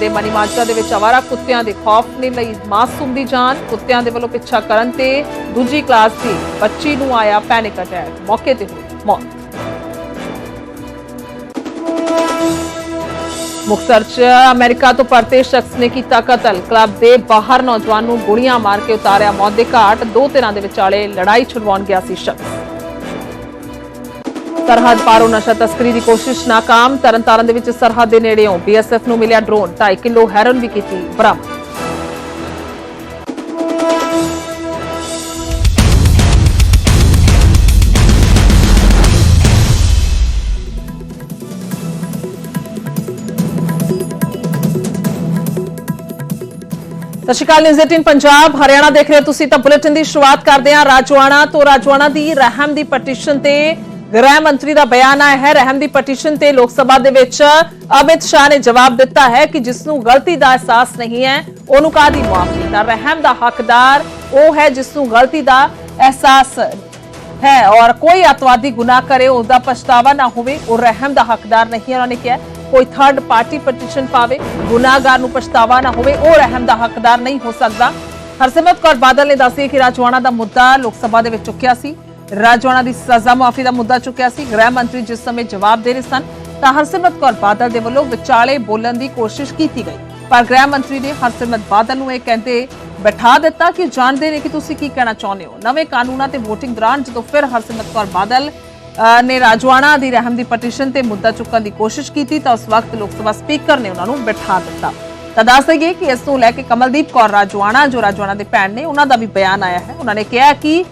ਦੇ ਮਨੀ ਮਾਜਰਾ ਦੇ ਵਿੱਚ ਆਵਾਰਾ ਕੁੱਤਿਆਂ ਦੇ ਖੌਫ ਨੇ ਲਈ ਮਾਸੂਮ ਦੀ ਜਾਨ, ਕੁੱਤਿਆਂ ਦੇ ਵੱਲੋਂ ਪਿੱਛਾ ਕਰਨ ਤੇ ਦੂਜੀ ਕਲਾਸ ਦੀ ਬੱਚੀ ਨੂੰ ਆਇਆ ਪੈਨਿਕ ਅਟੈਕ ਮੌਕੇ ਤੇ ਹੋਈ ਮੌਤ। ਮੁਕਤਸਰ ਚ ਅਮਰੀਕਾ ਤੋਂ ਪਰਤੇ ਸ਼ਖਸ ਨੇ ਕੀਤਾ ਕਤਲ। ਕਲੱਬ ਦੇ ਬਾਹਰ ਨੌਜਵਾਨ ਨੂੰ ਗੋਲੀਆਂ ਮਾਰ ਕੇ ਉਤਾਰਿਆ ਮੌਤ ਦੇ ਘਾਟ। ਦੋ ਧਿਰਾਂ ਦੇ ਵਿਚਾਲੇ ਲੜਾਈ ਛੁਡਵਾਉਣ ਗਿਆ ਸੀ ਸ਼ਖਸ। ਸਰਹੱਦ ਪਾਰੋਂ ਨਸ਼ਾ ਤਸਕਰੀ ਦੀ ਕੋਸ਼ਿਸ਼ ਨਾਕਾਮ। ਤਰਨਤਾਰਨ ਦੇ ਵਿੱਚ ਸਰਹੱਦ ਦੇ ਨੇੜਿਓਂ ਬੀਐਸਐਫ ਨੂੰ ਮਿਲਿਆ ਡਰੋਨ 2.5 ਕਿਲੋ ਹੈਰੋਇਨ ਵੀ ਕੀਤੀ ਬਰਾਮਦ। ਸਤਿ ਸ਼੍ਰੀ ਅਕਾਲ ਨਿਊਜ਼ 18 ਪੰਜਾਬ, ਹਰਿਆਣਾ ਦੇਖ ਰਹੇ ਹੋ ਤੁਸੀਂ ਤਾਂ ਬੁਲੇਟਿਨ ਦੀ ਸ਼ੁਰੂਆਤ ਕਰਦੇ ਹਾਂ ਰਾਜਵਾਣਾ ਤੋਂ। ਰਾਜਵਾਣਾ ਦੀ ਰਹਿਮ ਦੀ ਪਟੀਸ਼ਨ ਤੇ ਗ੍ਰਹਿ ਮੰਤਰੀ ਦਾ ਬਿਆਨ ਆਇਆ ਹੈ। ਰਹਿਮ ਦੀ ਪਟੀਸ਼ਨ ਤੇ ਲੋਕ ਸਭਾ ਦੇ ਵਿੱਚ ਅਮਿਤ ਸ਼ਾਹ ਨੇ ਜਵਾਬ ਦਿੱਤਾ ਹੈ ਕਿ ਜਿਸ ਨੂੰ ਗਲਤੀ ਦਾ ਅਹਿਸਾਸ ਨਹੀਂ ਹੈ, ਉਹਨੂੰ ਕਾਦੀ ਮੁਆਫੀ ਦਾ? ਰਹਿਮ ਦਾ ਹੱਕਦਾਰ ਉਹ ਹੈ ਜਿਸ ਨੂੰ ਗਲਤੀ ਦਾ ਅਹਿਸਾਸ ਹੈ ਔਰ ਕੋਈ ਅਤਵਾਦੀ ਗੁਨਾਹ ਕਰੇ, ਉਹਦਾ ਪਛਤਾਵਾ ਨਾ ਹੋਵੇ, ਉਹ ਰਹਿਮ ਦਾ ਹੱਕਦਾਰ ਨਹੀਂ ਹੈ। ਉਹਨਾਂ ਨੇ ਕਿਹਾ, ਕੋਈ ਥਰਡ ਪਾਰਟੀ ਪਟੀਸ਼ਨ ਪਾਵੇ, ਗੁਨਾਹਗਾਰ ਨੂੰ ਪਛਤਾਵਾ ਨਾ ਹੋਵੇ, ਉਹ ਰਹਿਮ ਦਾ ਹੱਕਦਾਰ ਨਹੀਂ ਹੋ ਸਕਦਾ। ਹਰਸਿਮਰਤ ਕੌਰ ਬਾਦਲ ਨੇ ਦੱਸਿਆ ਕਿ ਰਾਜਵਾਨਾ ਦਾ ਮੁੱਦਾ ਲੋਕ ਸਭਾ ਦੇ ਵਿੱਚ ਚੁੱਕਿਆ ਸੀ। ਰਾਜਵਾਨਾ ਦੀ ਸਜ਼ਾ ਮੁਆਫੀ ਦਾ ਮੁੱਦਾ ਚੁੱਕਿਆ ਸੀ। ਗ੍ਰਹਿ ਮੰਤਰੀ ਜਿਸ ਸਮੇਂ ਜਵਾਬ ਦੇ ਰਹੇ ਸਨ ਤਾਂ ਹਰਸਿਮਰਤ ਕੌਰ ਬਾਦਲ ਦੇ ਵੱਲੋਂ ਵਿਚਾਲੇ ਬੋਲਣ ਦੀ ਕੋਸ਼ਿਸ਼ ਕੀਤੀ ਗਈ। ਪਰ ਗ੍ਰਹਿ ਮੰਤਰੀ ਨੇ ਹਰਸਿਮਰਤ ਬਾਦਲ ਨੂੰ ਇਹ ਕਹਿੰਦੇ ਬਿਠਾ ਦਿੱਤਾ ਕਿ ਜਾਣਦੇ ਨੇ ਕਿ ਤੁਸੀਂ ਕੀ ਕਹਿਣਾ ਚਾਹੁੰਦੇ ਹੋ। ਨਵੇਂ ਕਾਨੂੰਨਾਂ ਤੇ VOTING ਦੌਰਾਨ ਜਦੋਂ ਫਿਰ ਹਰਸਿਮਰਤ ਕੌਰ ਬਾਦਲ ਅ, ਨੇ ਰਾਜਵਾਨਾ ਦੀ ਰਹਿਮ ਦੀ ਪਟੀਸ਼ਨ ਤੇ ਮੁੱਦਾ ਚੁੱਕਣ ਦੀ ਕੋਸ਼ਿਸ਼ ਕੀਤੀ ਤਾਂ ਉਸ ਵਕਤ ਲੋਕ ਸਭਾ ਸਪੀਕਰ ਨੇ ਉਹਨਾਂ ਨੂੰ ਬਿਠਾ ਦਿੱਤਾ। ਤਾਂ ਦੱਸ ਦਈਏ ਕਿ ਇਸ ਤੋਂ ਲੈ ਕੇ ਕਮਲਦੀਪ ਕੌਰ ਰਾਜਵਾਨਾ ਜੋ ਰਾਜਵਾਨਾ ਦੇ ਭੈਣ ਨੇ ਉਹਨਾਂ ਦਾ ਵੀ ਬਿਆਨ ਆਇਆ ਹੈ। ਉਹਨਾਂ ਨੇ ਕਿਹਾ ਕਿ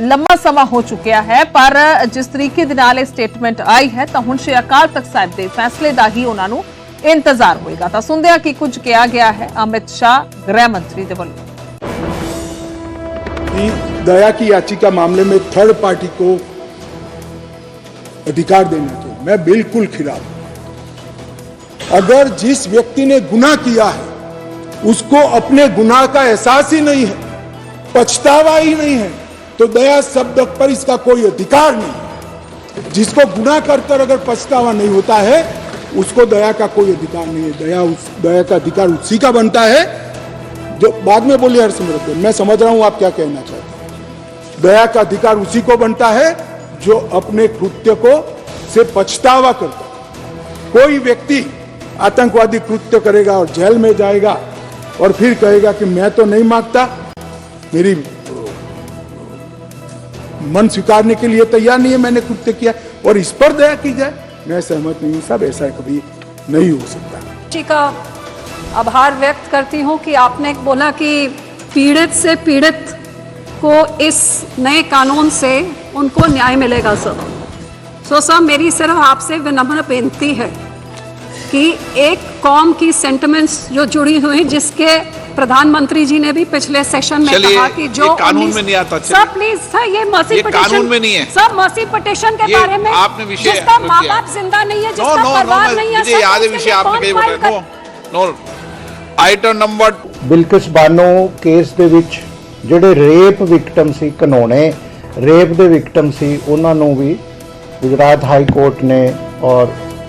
ਲੰਮਾ ਸਮਾਂ ਹੋ ਚੁੱਕਿਆ ਹੈ ਪਰ ਜਿਸ ਤਰੀਕੇ ਦੇ ਨਾਲ ਇਹ ਸਟੇਟਮੈਂਟ ਆਈ ਹੈ ਤਾਂ ਹੁਣ ਸ਼੍ਰੀ ਅਕਾਲ ਤਖਤ ਸਾਹਿਬ ਦੇ ਫੈਸਲੇ ਦਾ ਹੀ ਉਹਨਾਂ ਨੂੰ ਇੰਤਜ਼ਾਰ ਹੋਏਗਾ ਤਾਂ ਸੁਣਦੇ ਹਾਂ ਕਿ ਕੁਝ ਕਿਹਾ ਗਿਆ ਹੈ ਅਮਿਤ ਸ਼ਾਹ ਗ੍ਰਹਿ ਮੰਤਰੀ ਦੇ ਵੱਲੋਂ कि दया की याचिका मामले में थर्ड पार्टी को अधिकार देना चाहिए मैं बिल्कुल खिलाफ हूं। अगर जिस व्यक्ति ने गुनाह किया है उसको अपने गुनाह का एहसास ही नहीं है पछतावा ही नहीं है तो दया शब्द पर इसका कोई अधिकार नहीं। जिसको गुना कर अगर पछतावा नहीं होता है, उसको दया का कोई अधिकार नहीं है। दया उस, दया का अधिकार उसी का बनता है। जो बाद में बोलिए हरसिमरत मैं समझ रहा हूँ आप क्या कहना चाहते हैं। दया का अधिकार उसी को बनता है जो अपने कृत्य को, से पछतावा करता कोई व्यक्ति आतंकवादी कृत्य करेगा और जेल में जाएगा और फिर कहेगा कि मैं तो नहीं माँगता मेरी मन स्वीकारने के लिए तैयार नहीं है, मैंने कृत्य किया और इस पर दया की जाए। मैं सहमत नहीं हूँ साहब ऐसा कभी नहीं हो सकता। जी का आभार व्यक्त करती हूँ कि आपने बोला कि पीड़ित से पीड़ित को इस नए कानून से उनको न्याय मिलेगा, सर। सो, सर, मेरी सिर्फ़ आपसे विनम्र बेनती है कि एक कौम की सेंटिमेंट्स जो जुड़ी हुई जिसके प्रधानमंत्री जी ने भी पिछले सेशन में चलिए, कहा कि जो ये कानून 19 में नहीं आता, चलिए। सर प्लीज सर ये मसी ये पिटिशन कानून में नहीं है। सर मसी पिटिशन के ये बारे में आपने विषय जिसका रख माँ दिया। बाप जिंदा नहीं है नो जिसका नो नो परिवार नहीं है मुझे सर, याद है उसके विषय लिए आपने कौन कहीं फाइल बोला कर- no no item number Bilkis Bano case ਦੇ ਵਿੱਚ ਜਿਹੜੇ ਰੇਪ ਵਿਕਟਮ ਸੀ ਕਨੋਣੇ ਰੇਪ ਦੇ ਵਿਕਟਮ ਸੀ ਉਹਨਾਂ ਨੂੰ ਵੀ ਗੁਜਰਾਤ ਹਾਈ ਕੋਰਟ ਨੇ ਔਰ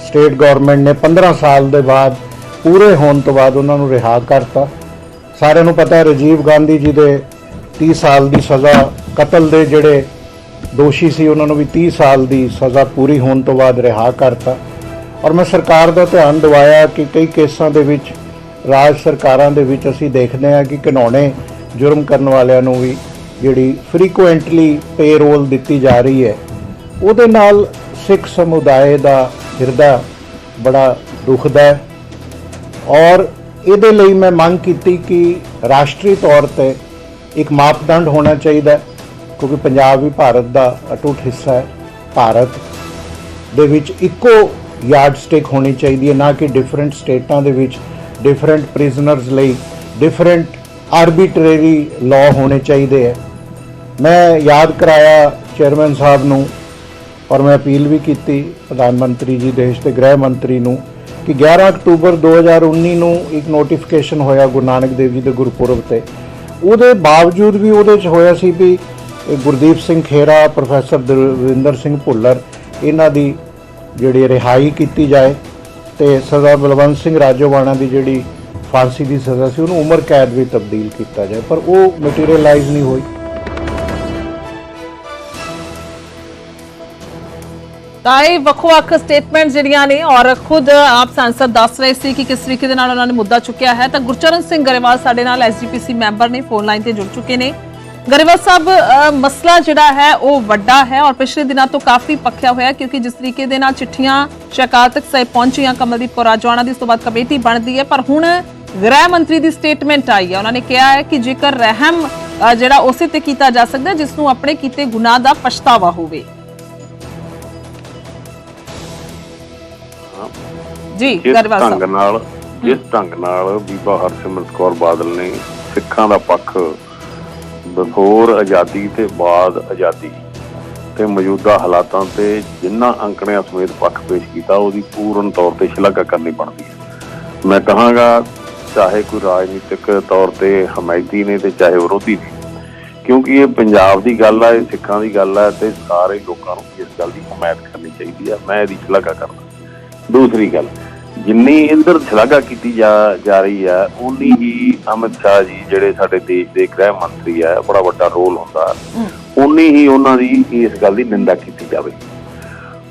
ਸਟੇਟ ਗਵਰਨਮੈਂਟ ਨੇ 15 ਸਾਲ ਦੇ ਬਾਅਦ ਪੂਰੇ ਹੋਣ ਤੋਂ ਬਾਅਦ ਉਹਨਾਂ ਨੂੰ ਰਿਹਾ ਕਰਤਾ ਸਾਰਿਆਂ ਨੂੰ ਪਤਾ ਹੈ ਰਾਜੀਵ ਗਾਂਧੀ ਜੀ ਦੇ 30 ਸਾਲ ਦੀ ਸਜ਼ਾ, ਕਤਲ ਦੇ ਜਿਹੜੇ ਦੋਸ਼ੀ ਸੀ, ਉਹਨਾਂ ਨੂੰ ਵੀ 30 ਸਾਲ ਦੀ ਸਜ਼ਾ ਪੂਰੀ ਹੋਣ ਤੋਂ ਬਾਅਦ ਰਿਹਾ ਕਰਤਾ। ਔਰ ਮੈਂ ਸਰਕਾਰ ਦਾ ਧਿਆਨ ਦਿਵਾਇਆ ਕਿ ਕਈ ਕੇਸਾਂ ਦੇ ਵਿੱਚ, ਰਾਜ ਸਰਕਾਰਾਂ ਦੇ ਵਿੱਚ ਅਸੀਂ ਦੇਖਦੇ ਹਾਂ ਕਿ ਘਿਨੌਣੇ ਜੁਰਮ ਕਰਨ ਵਾਲਿਆਂ ਨੂੰ ਵੀ ਜਿਹੜੀ ਫ੍ਰੀਕੁਐਂਟਲੀ ਪੇਰੋਲ ਦਿੱਤੀ ਜਾ ਰਹੀ ਹੈ, ਉਹਦੇ ਨਾਲ ਸਿੱਖ ਸਮੁਦਾਇ ਦਾ ਹਿਰਦਾ ਬੜਾ ਦੁਖਦਾ ਹੈ। ਔਰ ਇਹਦੇ ਲਈ ਮੈਂ ਮੰਗ ਕੀਤੀ ਕਿ ਰਾਸ਼ਟਰੀ ਤੌਰ ਤੇ ਇੱਕ ਮਾਪਦੰਡ ਹੋਣਾ ਚਾਹੀਦਾ ਕਿਉਂਕਿ ਪੰਜਾਬ ਵੀ ਭਾਰਤ ਦਾ ਅਟੁੱਟ ਹਿੱਸਾ ਹੈ। ਭਾਰਤ ਦੇ ਵਿੱਚ ਇੱਕੋ ਯਾਰਡ ਸਟਿਕ ਹੋਣੀ ਚਾਹੀਦੀ ਹੈ, ਨਾ ਕਿ ਡਿਫਰੈਂਟ ਸਟੇਟਾਂ ਦੇ ਵਿੱਚ ਡਿਫਰੈਂਟ ਪ੍ਰਿਜ਼ਨਰਸ ਲਈ ਡਿਫਰੈਂਟ ਆਰਬਿਟਰੇਰੀ ਲਾਅ ਹੋਣੇ ਚਾਹੀਦੇ ਹੈ। ਮੈਂ ਯਾਦ ਕਰਾਇਆ ਚੇਅਰਮੈਨ ਸਾਹਿਬ ਨੂੰ ਔਰ ਮੈਂ ਅਪੀਲ ਵੀ ਕੀਤੀ ਪ੍ਰਧਾਨ ਮੰਤਰੀ ਜੀ, ਦੇਸ਼ ਦੇ ਗ੍ਰਹਿ ਮੰਤਰੀ ਨੂੰ ਕਿ 11 ਅਕਤੂਬਰ 2019 ਨੂੰ ਇੱਕ ਨੋਟੀਫਿਕੇਸ਼ਨ ਹੋਇਆ ਗੁਰੂ ਨਾਨਕ ਦੇਵ ਜੀ ਦੇ ਗੁਰਪੁਰਬ ਤੇ। ਉਹਦੇ ਬਾਵਜੂਦ ਵੀ ਉਹਦੇ 'ਚ ਹੋਇਆ ਸੀ ਵੀ ਇਹ ਗੁਰਦੀਪ ਸਿੰਘ ਖੇਰਾ, ਪ੍ਰੋਫੈਸਰ ਦਵਿੰਦਰ ਸਿੰਘ ਭੁੱਲਰ, ਇਹਨਾਂ ਦੀ ਜਿਹੜੀ ਰਿਹਾਈ ਕੀਤੀ ਜਾਏ ਤੇ ਸਰਦਾਰ ਬਲਵੰਤ ਸਿੰਘ ਰਾਜੋਵਾਣਾ ਦੀ ਜਿਹੜੀ ਫਾਂਸੀ ਦੀ ਸਜ਼ਾ ਸੀ, ਉਹਨੂੰ ਉਮਰ ਕੈਦ ਵੀ ਤਬਦੀਲ ਕੀਤਾ ਜਾਏ। ਪਰ ਉਹ ਮਟੀਰੀਅਲਾਈਜ਼ ਨਹੀਂ ਹੋਈ। ਤਾਂ ਇਹ ਵੱਖ-ਵੱਖ ਸਟੇਟਮੈਂਟ ਜਿਹੜੀਆਂ ਨੇ ਔਰ ਖੁਦ ਆਪ ਸੰਸਦ ਦੱਸ ਰਹੇ ਸੀ ਕਿ ਕਿਸ ਤਰੀਕੇ ਦੇ ਨਾਲ ਉਹਨਾਂ ਨੇ ਮੁੱਦਾ ਚੁੱਕਿਆ ਹੈ। ਤਾਂ ਗੁਰਚਰਨ ਸਿੰਘ ਗਰੇਵਾਲ ਸਾਡੇ ਨਾਲ ਐਸਜੀਪੀਸੀ ਮੈਂਬਰ ਨੇ ਫੋਨ ਲਾਈਨ ਤੇ ਜੁੜ ਚੁੱਕੇ ਨੇ। ਗਰੇਵਾਲ ਸਾਹਿਬ ਮਸਲਾ ਜਿਹੜਾ ਹੈ, ਉਹ ਵੱਡਾ ਹੈ ਔਰ ਪਿਛਲੇ ਦਿਨਾਂ ਤੋਂ ਕਾਫੀ ਪੱਖਿਆ ਹੋਇਆ ਕਿਉਂਕਿ ਜਿਸ ਤਰੀਕੇ ਦੇ ਨਾਲ ਚਿੱਠੀਆਂ ਸ਼ਿਕਾਇਤ ਤੱਕ ਸਾਹਿਬ ਪਹੁੰਚੀਆਂ, ਕਮਲਦੀਪ ਕੌਰ ਰਾਜਵਾਨਾ ਦੀ ਉਸ ਤੋਂ ਬਾਅਦ ਕਮੇਟੀ ਬਣਦੀ ਹੈ। ਪਰ ਹੁਣ ਗ੍ਰਹਿ ਮੰਤਰੀ ਦੀ ਸਟੇਟਮੈਂਟ ਆਈ ਹੈ। ਉਹਨਾਂ ਨੇ ਕਿਹਾ ਹੈ ਕਿ ਜੇਕਰ ਰਹਿਮ ਜਿਹੜਾ ਉਸੇ ਤੇ ਕੀਤਾ ਜਾ ਸਕਦਾ ਹੈ, ਜਿਸ ਨੂੰ ਆਪਣੇ ਕੀਤੇ ਗੁਨਾਹ ਦਾ ਪਛਤਾਵਾ ਹੋਵੇ। ਜੀ ਜਿਸ ਗਰੇਵਾਲ ਢੰਗ ਸਾਹਿਬ ਨਾਲ ਜਿਸ ਢੰਗ ਨਾਲ ਬੀਬਾ ਹਰਸਿਮਰਤ ਕੌਰ ਬਾਦਲ ਨੇ ਸਿੱਖਾਂ ਦਾ ਪੱਖ ਬਫੋਰ ਆਜ਼ਾਦੀ ਤੇ ਬਾਅਦ ਆਜ਼ਾਦੀ ਤੇ ਮੌਜੂਦਾ ਹਾਲਾਤਾਂ ਤੇ ਜਿੰਨਾ ਅੰਕੜਿਆਂ ਸਮੇਤ ਪੱਖ ਪੇਸ਼ ਕੀਤਾ ਉਹਦੀ ਪੂਰਨ ਤੌਰ ਤੇ ਸ਼ਲਾਘਾ ਕਰਨੀ ਬਣਦੀ ਹੈ। ਮੈਂ ਕਹਾਂਗਾ ਚਾਹੇ ਕੋਈ ਰਾਜਨੀਤਿਕ ਤੌਰ ਤੇ ਹਮਾਇਤੀ ਨੇ ਤੇ ਚਾਹੇ ਵਿਰੋਧੀ ਨੇ ਕਿਉਂਕਿ ਇਹ ਪੰਜਾਬ ਦੀ ਗੱਲ ਹੈ ਇਹ ਸਿੱਖਾਂ ਦੀ ਗੱਲ ਹੈ ਤੇ ਸਾਰੇ ਲੋਕਾਂ ਨੂੰ ਇਸ ਗੱਲ ਦੀ ਹਮਾਇਤ ਕਰਨੀ ਚਾਹੀਦੀ ਹੈ ਮੈਂ ਇਹਦੀ ਸ਼ਲਾਘਾ ਕਰਦਾ। ਦੂਸਰੀ ਗੱਲ ਜਿੰਨੀ ਇੰਦਰ ਸ਼ਲਾਘਾ ਕੀਤੀ ਜਾ ਜਾ ਰਹੀ ਹੈ ਉਨੀ ਹੀ ਅਮਿਤ ਸ਼ਾਹ ਜੀ ਜਿਹੜੇ ਸਾਡੇ ਦੇਸ਼ ਦੇ ਗ੍ਰਹਿ ਮੰਤਰੀ ਹੈ ਬੜਾ ਵੱਡਾ ਰੋਲ ਹੁੰਦਾ। ਉਨੀ ਹੀ ਉਹਨਾਂ ਦੀ ਇਸ ਗੱਲ ਦੀ ਨਿੰਦਾ ਕੀਤੀ ਜਾਵੇ।